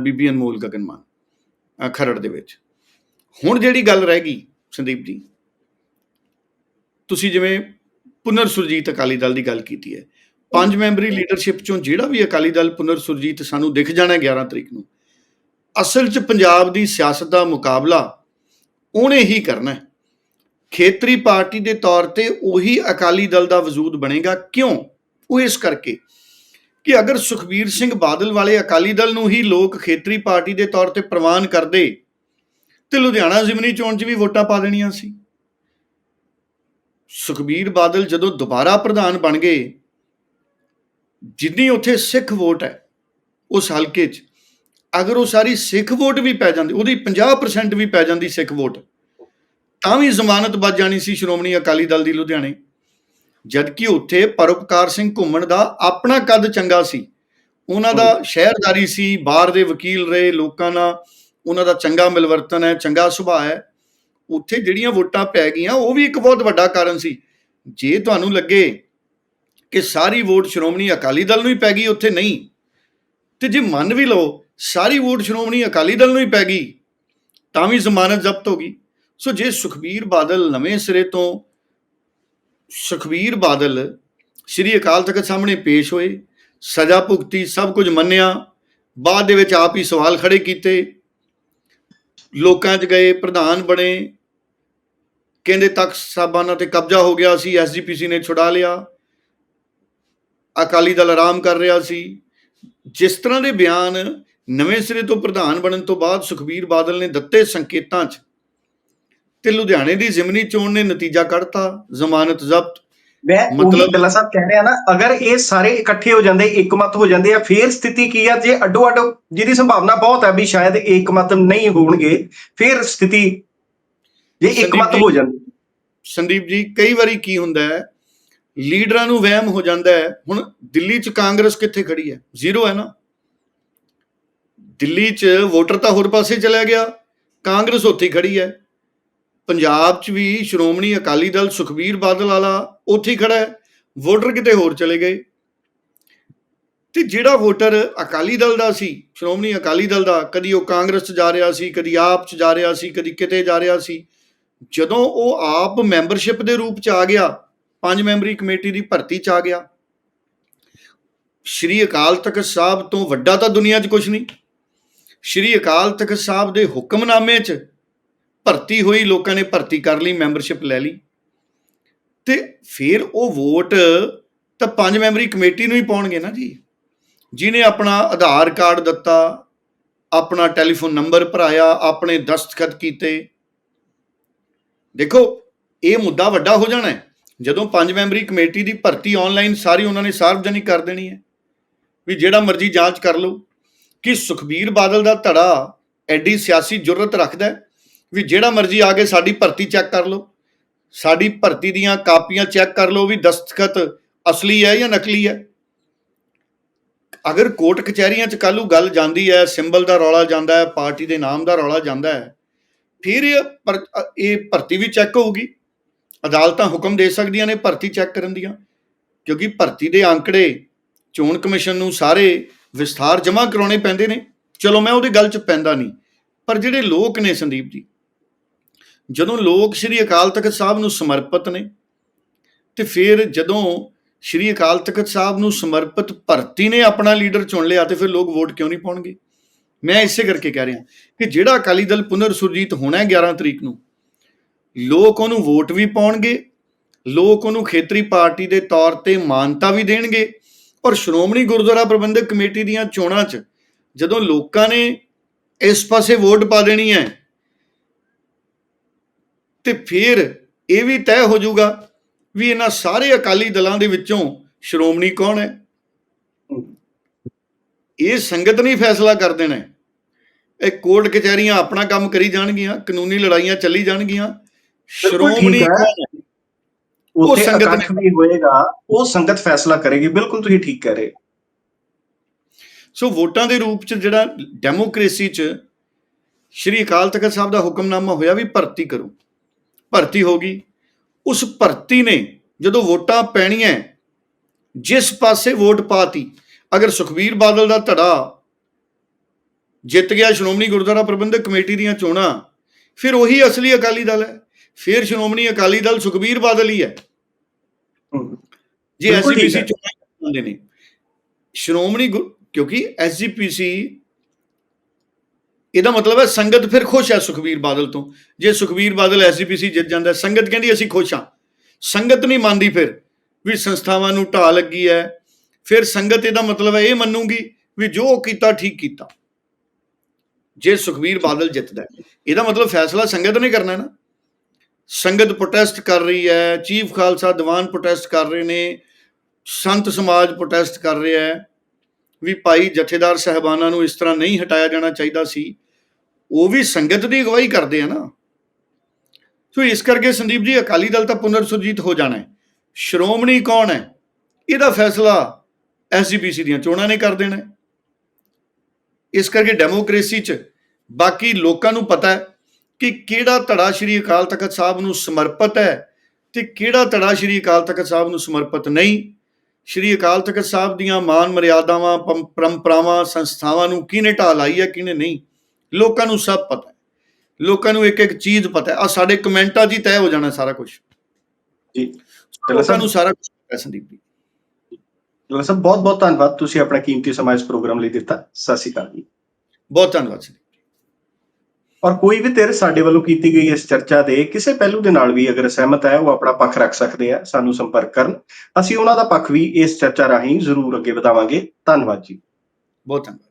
ਬੀਬੀ ਅਨਮੋਲ ਗਗਨ ਮਾਨ ਖਰੜ ਦੇ ਵਿੱਚ। ਹੁਣ ਜਿਹੜੀ ਗੱਲ ਰਹਿ ਗਈ ਸੰਦੀਪ ਜੀ ਤੁਸੀਂ ਜਿਵੇਂ ਪੁਨਰ ਸੁਰਜੀਤ ਅਕਾਲੀ ਦਲ ਦੀ ਗੱਲ ਕੀਤੀ ਹੈ। ਪੰਜ ਮੈਂਬਰੀ ਲੀਡਰਸ਼ਿਪ ਚੋਂ ਜਿਹੜਾ ਵੀ ਅਕਾਲੀ ਦਲ ਪੁਨਰ ਸੁਰਜੀਤ ਸਾਨੂੰ ਦਿਖ ਜਾਣਾ ਹੈ 11 ਤਰੀਕ ਨੂੰ ਅਸਲ 'ਚ ਪੰਜਾਬ ਦੀ ਸਿਆਸਤ ਦਾ ਮੁਕਾਬਲਾ ਉਹਨੇ ਹੀ ਕਰਨਾ ਹੈ। ਖੇਤਰੀ ਪਾਰਟੀ ਦੇ ਤੌਰ ਤੇ ਉਹੀ ਅਕਾਲੀ ਦਲ ਦਾ ਵਜੂਦ ਬਣੇਗਾ। ਕਿਉਂ? ਉਹ ਇਸ ਕਰਕੇ ਕਿ ਅਗਰ ਸੁਖਬੀਰ ਸਿੰਘ ਬਾਦਲ ਵਾਲੇ ਅਕਾਲੀ ਦਲ ਨੂੰ ਹੀ ਲੋਕ ਖੇਤਰੀ ਪਾਰਟੀ ਦੇ ਤੌਰ ਤੇ ਪ੍ਰਵਾਨ ਕਰਦੇ ਤੇ ਲੁਧਿਆਣਾ ਜ਼ਿਮਨੀ ਚੋਣ 'ਚ ਵੀ ਵੋਟਾਂ ਪਾ ਦੇਣੀਆਂ ਸੀ। ਸੁਖਬੀਰ ਬਾਦਲ ਜਦੋਂ ਦੁਬਾਰਾ ਪ੍ਰਧਾਨ ਬਣ ਗਏ, ਜਿੰਨੀ ਉੱਥੇ ਸਿੱਖ ਵੋਟ ਹੈ, ਉਸ ਹਲਕੇ 'ਚ ਅਗਰ ਉਹ ਸਾਰੀ ਸਿੱਖ ਵੋਟ ਵੀ ਪੈ ਜਾਂਦੀ ਉਹਦੀ 50% ਵੀ ਪੈ ਜਾਂਦੀ ਸਿੱਖ ਵੋਟ ਤਾਂ ਵੀ ਜ਼ਮਾਨਤ ਬਚ ਜਾਣੀ ਸੀ ਸ਼੍ਰੋਮਣੀ ਅਕਾਲੀ ਦਲ ਦੀ ਲੁਧਿਆਣੇ। ਜਦਕਿ ਉੱਥੇ ਪਰਉਪਕਾਰ ਸਿੰਘ ਘੁੰਮਣ ਦਾ ਆਪਣਾ ਕੱਦ ਚੰਗਾ ਸੀ। ਉਹਨਾਂ ਦਾ ਸ਼ਹਿਰਦਾਰੀ ਸੀ ਬਾਹਰ ਦੇ ਵਕੀਲ ਰਹੇ ਲੋਕਾਂ ਨਾਲ ਉਹਨਾਂ ਦਾ ਚੰਗਾ ਮਿਲਵਰਤਨ ਹੈ ਚੰਗਾ ਸੁਭਾਅ ਹੈ। ਉੱਥੇ ਜਿਹੜੀਆਂ ਵੋਟਾਂ ਪੈ ਗਈਆਂ ਉਹ ਵੀ ਇੱਕ ਬਹੁਤ ਵੱਡਾ ਕਾਰਨ ਸੀ। ਜੇ ਤੁਹਾਨੂੰ ਲੱਗੇ ਕਿ ਸਾਰੀ ਵੋਟ ਸ਼੍ਰੋਮਣੀ ਅਕਾਲੀ ਦਲ ਨੂੰ ਹੀ ਪੈ ਗਈ ਉੱਥੇ ਨਹੀਂ ਤੇ ਜੇ ਮੰਨ ਵੀ ਲਓ ਸਾਰੀ ਵੋਟ ਸ਼੍ਰੋਮਣੀ ਅਕਾਲੀ ਦਲ ਨੂੰ ਹੀ ਪੈ ਗਈ, ਤਾਂ ਵੀ ਜ਼ਮਾਨਤ ਜ਼ਬਤ ਹੋ ਗਈ। ਸੋ ਜੇ ਸੁਖਬੀਰ ਬਾਦਲ ਨਵੇਂ ਸਿਰੇ ਤੋਂ ਸੁਖਬੀਰ ਬਾਦਲ ਸ੍ਰੀ ਅਕਾਲ ਤਖਤ ਸਾਹਮਣੇ ਪੇਸ਼ ਹੋਏ, ਸਜ਼ਾ ਭੁਗਤੀ ਸਭ ਕੁਝ ਮੰਨਿਆ, ਬਾਅਦ ਦੇ ਵਿੱਚ ਆਪ ਹੀ ਸਵਾਲ ਖੜੇ ਕੀਤੇ, ਲੋਕਾਂ 'ਚ ਗਏ, ਪ੍ਰਧਾਨ ਬਣੇ, ਕਹਿੰਦੇ ਤੱਕ ਸਾਹਿਬਾਨਾਂ ਤੇ ਕਬਜ਼ਾ ਹੋ ਗਿਆ ਸੀ ਐਸਜੀਪੀਸੀ ਨੇ ਛੁਡਾ ਲਿਆ, ਅਕਾਲੀ ਦਲ ਆਰਾਮ ਕਰ ਰਿਹਾ ਸੀ। ਜਿਸ ਤਰ੍ਹਾਂ ਦੇ ਬਿਆਨ ਨਵੇਂ ਸਿਰੇ ਤੋਂ ਪ੍ਰਧਾਨ ਬਣਨ ਤੋਂ ਬਾਅਦ ਸੁਖਬੀਰ ਬਾਦਲ ਨੇ ਦਿੱਤੇ ਸੰਕੇਤਾਂ 'ਚ ਤੇ ਲੁਧਿਆਣੇ ਦੀ ਜ਼ਿਮਨੀ ਚੋਣ ਨੇ ਨਤੀਜਾ ਕੱਢਤਾ ਜ਼ਮਾਨਤ ਜ਼ਬਤ। ਮੈਂ ਮਤਲਬ ਗੱਲਾਂ ਸਾਹਿਬ ਕਹਿ ਰਿਹਾ ਨਾ ਅਗਰ ਇਹ ਸਾਰੇ ਇਕੱਠੇ ਹੋ ਜਾਂਦੇ ਇੱਕਮਤ ਹੋ ਜਾਂਦੇ ਆ ਫੇਰ ਸਥਿਤੀ ਕੀ ਆ? ਜੇ ਅੱਡੋ ਅੱਡ ਜਿਹਦੀ ਸੰਭਾਵਨਾ ਬਹੁਤ ਹੈ ਵੀ ਸ਼ਾਇਦ ਇੱਕਮਤ ਨਹੀਂ ਹੋਣਗੇ ਫੇਰ ਸਥਿਤੀ ਜੇ ਇੱਕਮਤ ਹੋ ਜਾਂਦੀ। ਸੰਦੀਪ ਜੀ ਕਈ ਵਾਰੀ ਕੀ ਹੁੰਦਾ ਹੈ ਲੀਡਰਾਂ ਨੂੰ ਵਹਿਮ ਹੋ ਜਾਂਦਾ ਹੈ ਹੁਣ ਦਿੱਲੀ 'ਚ ਕਾਂਗਰਸ ਕਿੱਥੇ ਖੜੀ ਹੈ? ਜ਼ੀਰੋ ਹੈ ਨਾ। ਦਿੱਲੀ 'ਚ ਵੋਟਰ ਤਾਂ ਹੋਰ ਪਾਸੇ ਚਲਾ ਗਿਆ। ਕਾਂਗਰਸ ਉੱਥੇ ਹੀ ਖੜੀ ਹੈ। ਪੰਜਾਬ 'ਚ ਵੀ ਸ਼੍ਰੋਮਣੀ ਅਕਾਲੀ ਦਲ ਸੁਖਬੀਰ ਬਾਦਲ ਵਾਲਾ ਉੱਥੇ ਹੀ ਖੜਾ ਹੈ। ਵੋਟਰ ਕਿਤੇ ਹੋਰ ਚਲੇ ਗਏ। ਤੇ ਜਿਹੜਾ ਵੋਟਰ ਅਕਾਲੀ ਦਲ ਦਾ ਸੀ, ਸ਼੍ਰੋਮਣੀ ਅਕਾਲੀ ਦਲ ਦਾ, ਕਦੀ ਉਹ ਕਾਂਗਰਸ 'ਚ ਜਾ ਰਿਹਾ ਸੀ, ਕਦੀ ਆਪ 'ਚ ਜਾ ਰਿਹਾ ਸੀ, ਕਦੀ ਕਿਤੇ ਜਾ ਰਿਹਾ ਸੀ, ਜਦੋਂ ਉਹ ਆਪ ਮੈਂਬਰਸ਼ਿਪ ਦੇ ਰੂਪ 'ਚ ਆ ਗਿਆ, ਪੰਜ ਮੈਂਬਰੀ ਕਮੇਟੀ ਦੀ ਭਰਤੀ 'ਚ ਆ ਗਿਆ। ਸ਼੍ਰੀ ਅਕਾਲ ਤਖਤ ਸਾਹਿਬ ਤੋਂ ਵੱਡਾ ਤਾਂ ਦੁਨੀਆ 'ਚ ਕੁਝ ਨਹੀਂ। ਸ਼੍ਰੀ ਅਕਾਲ ਤਖਤ ਸਾਹਿਬ ਦੇ ਹੁਕਮਨਾਮੇ 'ਚ ਭਰਤੀ ਹੋਈ, ਲੋਕਾਂ ਨੇ ਭਰਤੀ ਕਰ ਲਈ, ਮੈਂਬਰਸ਼ਿਪ ਲੈ ਲਈ। ਤੇ ਫਿਰ ਉਹ ਵੋਟ ਤਾਂ ਪੰਜ ਮੈਂਬਰੀ ਕਮੇਟੀ ਨੂੰ ਹੀ ਪਾਉਣਗੇ ਨਾ ਜੀ। ਜਿਨੇ ਆਪਣਾ ਆਧਾਰ ਕਾਰਡ ਦਿੱਤਾ, ਆਪਣਾ ਟੈਲੀਫੋਨ ਨੰਬਰ ਭਰਾਇਆ, ਆਪਣੇ ਦਸਤਖਤ ਕੀਤੇ। ਦੇਖੋ, ਇਹ ਮੁੱਦਾ ਵੱਡਾ ਹੋ ਜਾਣਾ ਹੈ। ਜਦੋਂ ਪੰਜ ਮੈਂਬਰੀ ਕਮੇਟੀ ਦੀ ਭਰਤੀ ਆਨਲਾਈਨ ਸਾਰੀ ਉਹਨਾਂ ਨੇ ਸਾਰਵਜਨਿਕ ਕਰ ਦੇਣੀ ਹੈ। ਵੀ ਜਿਹੜਾ ਮਰਜ਼ੀ ਜਾਂਚ ਕਰ ਲਓ। ਕਿ ਸੁਖਬੀਰ ਬਾਦਲ ਦਾ ਧੜਾ ਐਡੀ ਸਿਆਸੀ ਜੁਰਤ ਰੱਖਦਾ ਵੀ ਜਿਹੜਾ ਮਰਜ਼ੀ ਆ ਕੇ ਸਾਡੀ ਭਰਤੀ ਚੈੱਕ ਕਰ ਲਓ। ਸਾਡੀ ਭਰਤੀ ਦੀਆਂ ਕਾਪੀਆਂ ਚੈੱਕ ਕਰ ਲਓ ਵੀ ਦਸਤਖਤ ਅਸਲੀ ਹੈ ਜਾਂ ਨਕਲੀ ਹੈ। ਅਗਰ ਕੋਰਟ ਕਚਹਿਰੀਆਂ 'ਚ ਕੱਲ੍ਹ ਨੂੰ ਗੱਲ ਜਾਂਦੀ ਹੈ, ਸਿੰਬਲ ਦਾ ਰੌਲਾ ਜਾਂਦਾ ਹੈ, ਪਾਰਟੀ ਦੇ ਨਾਮ ਦਾ ਰੌਲਾ ਜਾਂਦਾ ਹੈ, ਫਿਰ ਪਰ- ਇਹ ਭਰਤੀ ਵੀ ਚੈੱਕ ਹੋਊਗੀ। ਅਦਾਲਤਾਂ ਹੁਕਮ ਦੇ ਸਕਦੀਆਂ ਨੇ ਭਰਤੀ ਚੈੱਕ ਕਰਨ ਦੀਆਂ, ਕਿਉਂਕਿ ਭਰਤੀ ਦੇ ਅੰਕੜੇ ਚੋਣ ਕਮਿਸ਼ਨ ਨੂੰ ਸਾਰੇ ਵਿਸਥਾਰ ਜਮ੍ਹਾਂ ਕਰਾਉਣੇ ਪੈਂਦੇ ਨੇ। ਚਲੋ ਮੈਂ ਉਹਦੀ ਗੱਲ 'ਚ ਪੈਂਦਾ ਨਹੀਂ। ਪਰ ਜਿਹੜੇ ਲੋਕ ਨੇ ਸੰਦੀਪ ਜੀ, ਜਦੋਂ ਲੋਕ ਸ੍ਰੀ ਅਕਾਲ ਤਖਤ ਸਾਹਿਬ ਨੂੰ ਸਮਰਪਿਤ ਨੇ, ਤੇ ਫਿਰ ਜਦੋਂ ਸ੍ਰੀ ਅਕਾਲ ਤਖਤ ਸਾਹਿਬ ਨੂੰ ਸਮਰਪਿਤ ਭਰਤੀ ਨੇ ਆਪਣਾ ਲੀਡਰ ਚੁਣ ਲਿਆ, ਤੇ ਫਿਰ ਲੋਕ ਵੋਟ ਕਿਉਂ ਨਹੀਂ ਪਾਉਣਗੇ? ਮੈਂ ਇਸੇ ਕਰਕੇ ਕਹਿ ਰਿਹਾ ਕਿ ਜਿਹੜਾ ਅਕਾਲੀ ਦਲ ਪੁਨਰ ਸੁਰਜੀਤ ਹੋਣਾ ਹੈ 11 ਤਰੀਕ ਨੂੰ, ਲੋਕ ਉਹਨੂੰ ਵੋਟ ਵੀ ਪਾਉਣਗੇ, ਲੋਕ ਉਹਨੂੰ ਖੇਤਰੀ ਪਾਰਟੀ ਦੇ ਤੌਰ ਤੇ ਮਾਨਤਾ ਵੀ ਦੇਣਗੇ ਔਰ ਸ਼੍ਰੋਮਣੀ ਗੁਰਦੁਆਰਾ ਪ੍ਰਬੰਧਕ ਕਮੇਟੀ ਦੀਆਂ ਚੋਣਾਂ 'ਚ ਜਦੋਂ ਲੋਕਾਂ ਨੇ ਇਸ ਪਾਸੇ ਵੋਟ ਪਾ ਦੇਣੀ ਹੈ ਤੇ ਫਿਰ ਇਹ ਵੀ ਤੈਅ ਹੋ ਜਾਊਗਾ ਵੀ ਇਹਨਾਂ ਸਾਰੇ ਅਕਾਲੀ ਦਲਾਂ ਦੇ ਵਿੱਚੋਂ ਸ਼੍ਰੋਮਣੀ ਕੌਣ ਹੈ ਇਹ ਸੰਗਤ ਨਹੀਂ ਫੈਸਲਾ ਕਰ ਦੇਣਾ। ਇਹ ਕੋਰਟ ਕਚਹਿਰੀਆਂ ਆਪਣਾ ਕੰਮ ਕਰੀ ਜਾਣਗੀਆਂ ਕਾਨੂੰਨੀ ਲੜਾਈਆਂ ਚੱਲੀ ਜਾਣਗੀਆਂ ਸ਼੍ਰੋਮਣੀ। ਕੌਣ ਹੈ? ਉਹ ਸੰਗਤ ਵੀ ਹੋਏਗਾ। ਉਹ ਸੰਗਤ ਫੈਸਲਾ ਕਰੇਗੀ ਬਿਲਕੁਲ ਤੁਸੀਂ ਠੀਕ ਕਹਿ ਰਹੇ ਸੋ ਵੋਟਾਂ ਦੇ ਰੂਪ ਚ ਜਿਹੜਾ ਡੈਮੋਕ੍ਰੇਸੀ ਚ ਸ਼੍ਰੀ ਅਕਾਲ ਤਖਤ ਸਾਹਿਬ ਦਾ ਹੁਕਮਨਾਮਾ ਹੋਇਆ ਵੀ ਭਰਤੀ ਕਰੋ। ਭਰਤੀ ਹੋ ਗਈ। ਉਸ ਭਰਤੀ ਨੇ ਜਦੋਂ ਵੋਟਾਂ ਪੈਣੀਆਂ ਜਿਸ ਪਾਸੇ ਵੋਟ ਪਾਤੀ ਅਗਰ ਸੁਖਬੀਰ ਬਾਦਲ ਦਾ ਧੜਾ ਜਿੱਤ ਗਿਆ ਸ਼੍ਰੋਮਣੀ ਗੁਰਦੁਆਰਾ ਪ੍ਰਬੰਧਕ ਕਮੇਟੀ ਦੀਆਂ ਚੋਣਾਂ ਫਿਰ ਉਹੀ ਅਸਲੀ ਅਕਾਲੀ ਦਲ ਹੈ। ਫਿਰ ਸ਼੍ਰੋਮਣੀ ਅਕਾਲੀ ਦਲ ਸੁਖਬੀਰ ਬਾਦਲ ਹੀ ਹੈ। ਜੇ ਐਸਜੀਪੀਸੀ। ਚੋਣਾਂ ਹੁੰਦੇ ਨੇ। ਸ਼੍ਰੋਮਣੀ ਗੁਰ- ਕਿਉਂਕਿ ਐਸਜੀਪੀਸੀ ਇਹਦਾ ਮਤਲਬ ਹੈ ਸੰਗਤ ਫਿਰ ਖੁਸ਼ ਹੈ ਸੁਖਬੀਰ ਬਾਦਲ ਤੋਂ। ਜੇ ਸੁਖਬੀਰ ਬਾਦਲ ਐਸਜੀਪੀਸੀ ਜਿੱਤ ਜਾਂਦਾ ਸੰਗਤ ਕਹਿੰਦੀ ਅਸੀਂ ਖੁਸ਼ ਹਾਂ। ਸੰਗਤ ਨਹੀਂ ਮੰਨਦੀ ਫਿਰ ਵੀ ਸੰਸਥਾਵਾਂ ਨੂੰ ਢਾਹ ਲੱਗੀ ਹੈ। ਫਿਰ ਸੰਗਤ ਇਹਦਾ ਮਤਲਬ ਹੈ ਇਹ ਮੰਨੂਗੀ ਵੀ ਜੋ ਕੀਤਾ ਠੀਕ ਕੀਤਾ। ਜੇ ਸੁਖਬੀਰ ਬਾਦਲ ਜਿੱਤਦਾ। ਇਹਦਾ ਮਤਲਬ ਫੈਸਲਾ ਸੰਗਤ ਨੇ ਕਰਨਾ ਹੈ ਨਾ। ਸੰਗਤ ਪ੍ਰੋਟੈਸਟ ਕਰ ਰਹੀ ਹੈ ਚੀਫ ਖਾਲਸਾ ਦੀਵਾਨ ਪ੍ਰੋਟੈਸਟ ਕਰ ਰਹੇ ਨੇ। ਸੰਤ ਸਮਾਜ ਪ੍ਰੋਟੈਸਟ ਕਰ ਰਿਹਾ ਹੈ ਵੀ ਭਾਈ ਜਥੇਦਾਰ ਸਹਿਬਾਨਾਂ ਨੂੰ ਇਸ ਤਰ੍ਹਾਂ ਨਹੀਂ ਹਟਾਇਆ ਜਾਣਾ ਚਾਹੀਦਾ ਸੀ, ਉਹ ਵੀ ਸੰਗਤ ਦੀ ਅਗਵਾਈ ਕਰਦੇ ਆ ਨਾ। ਸੋ ਇਸ ਕਰਕੇ ਸੰਦੀਪ ਜੀ, ਅਕਾਲੀ ਦਲ ਤਾਂ ਪੁਨਰ ਸੁਰਜੀਤ ਹੋ ਜਾਣਾ ਹੈ। ਸ਼੍ਰੋਮਣੀ ਕੌਣ ਹੈ? ਇਹਦਾ ਫੈਸਲਾ ਐਸਜੀਪੀਸੀ ਦੀਆਂ ਚੋਣਾਂ ਨੇ ਕਰ ਦੇਣਾ ਇਸ ਕਰਕੇ ਡੈਮੋਕ੍ਰੇਸੀ 'ਚ ਬਾਕੀ ਲੋਕਾਂ ਨੂੰ ਪਤਾ ਹੈ ਕਿ ਕਿਹੜਾ ਧੜਾ ਸ਼੍ਰੀ ਅਕਾਲ ਤਖਤ ਸਾਹਿਬ ਨੂੰ ਸਮਰਪਿਤ ਹੈ ਤੇ ਕਿਹੜਾ ਧੜਾ ਸ਼੍ਰੀ ਅਕਾਲ ਤਖਤ ਸਾਹਿਬ ਨੂੰ ਸਮਰਪਿਤ ਨਹੀਂ। ਸ਼੍ਰੀ ਅਕਾਲ ਤਖਤ ਸਾਹਿਬ ਦੀਆਂ ਮਾਨ ਮਰਿਆਦਾਵਾਂ ਪਰੰਪਰਾਵਾਂ ਸੰਸਥਾਵਾਂ ਨੂੰ ਕਿਹਨੇ ਢਾਹ ਲਾਈ ਹੈ ਕਿਹਨੇ ਨਹੀਂ? ਲੋਕਾਂ ਨੂੰ ਸਭ ਪਤਾ ਹੈ। ਲੋਕਾਂ ਨੂੰ ਇੱਕ ਇੱਕ ਚੀਜ਼ ਪਤਾ ਹੈ। ਆ ਸਾਡੇ ਕਮੈਂਟਾਂ 'ਚ ਹੀ ਤੈਅ ਹੋ ਜਾਣਾ ਸਾਰਾ ਕੁਝ ਜੀ। ਲੋਕਾਂ ਨੂੰ ਸਾਰਾ ਕੁਝ ਪਤਾ ਸੰਦੀਪ ਜੀ। ਬਹੁਤ ਬਹੁਤ ਧੰਨਵਾਦ। ਤੁਸੀਂ ਆਪਣਾ ਕੀਮਤੀ ਸਮਾਂ ਇਸ ਪ੍ਰੋਗਰਾਮ ਲਈ ਦਿੱਤਾ। ਸਤਿ ਸ਼੍ਰੀ ਅਕਾਲ ਜੀ। ਬਹੁਤ ਧੰਨਵਾਦ ਔਰ ਕੋਈ ਵੀ ਧਿਰ ਸਾਡੇ ਵੱਲੋਂ ਕੀਤੀ ਗਈ ਇਸ ਚਰਚਾ ਦੇ ਕਿਸੇ ਪਹਿਲੂ ਦੇ ਨਾਲ ਵੀ ਅਗਰ ਸਹਿਮਤ ਹੈ, ਉਹ ਆਪਣਾ ਪੱਖ ਰੱਖ ਸਕਦੇ ਆ, ਸਾਨੂੰ ਸੰਪਰਕ ਕਰਨ। ਅਸੀਂ ਉਹਨਾਂ ਦਾ ਪੱਖ ਵੀ ਇਸ ਚਰਚਾ ਰਾਹੀਂ ਜ਼ਰੂਰ ਅੱਗੇ ਵਧਾਵਾਂਗੇ। ਧੰਨਵਾਦ ਜੀ। ਬਹੁਤ ਧੰਨਵਾਦ।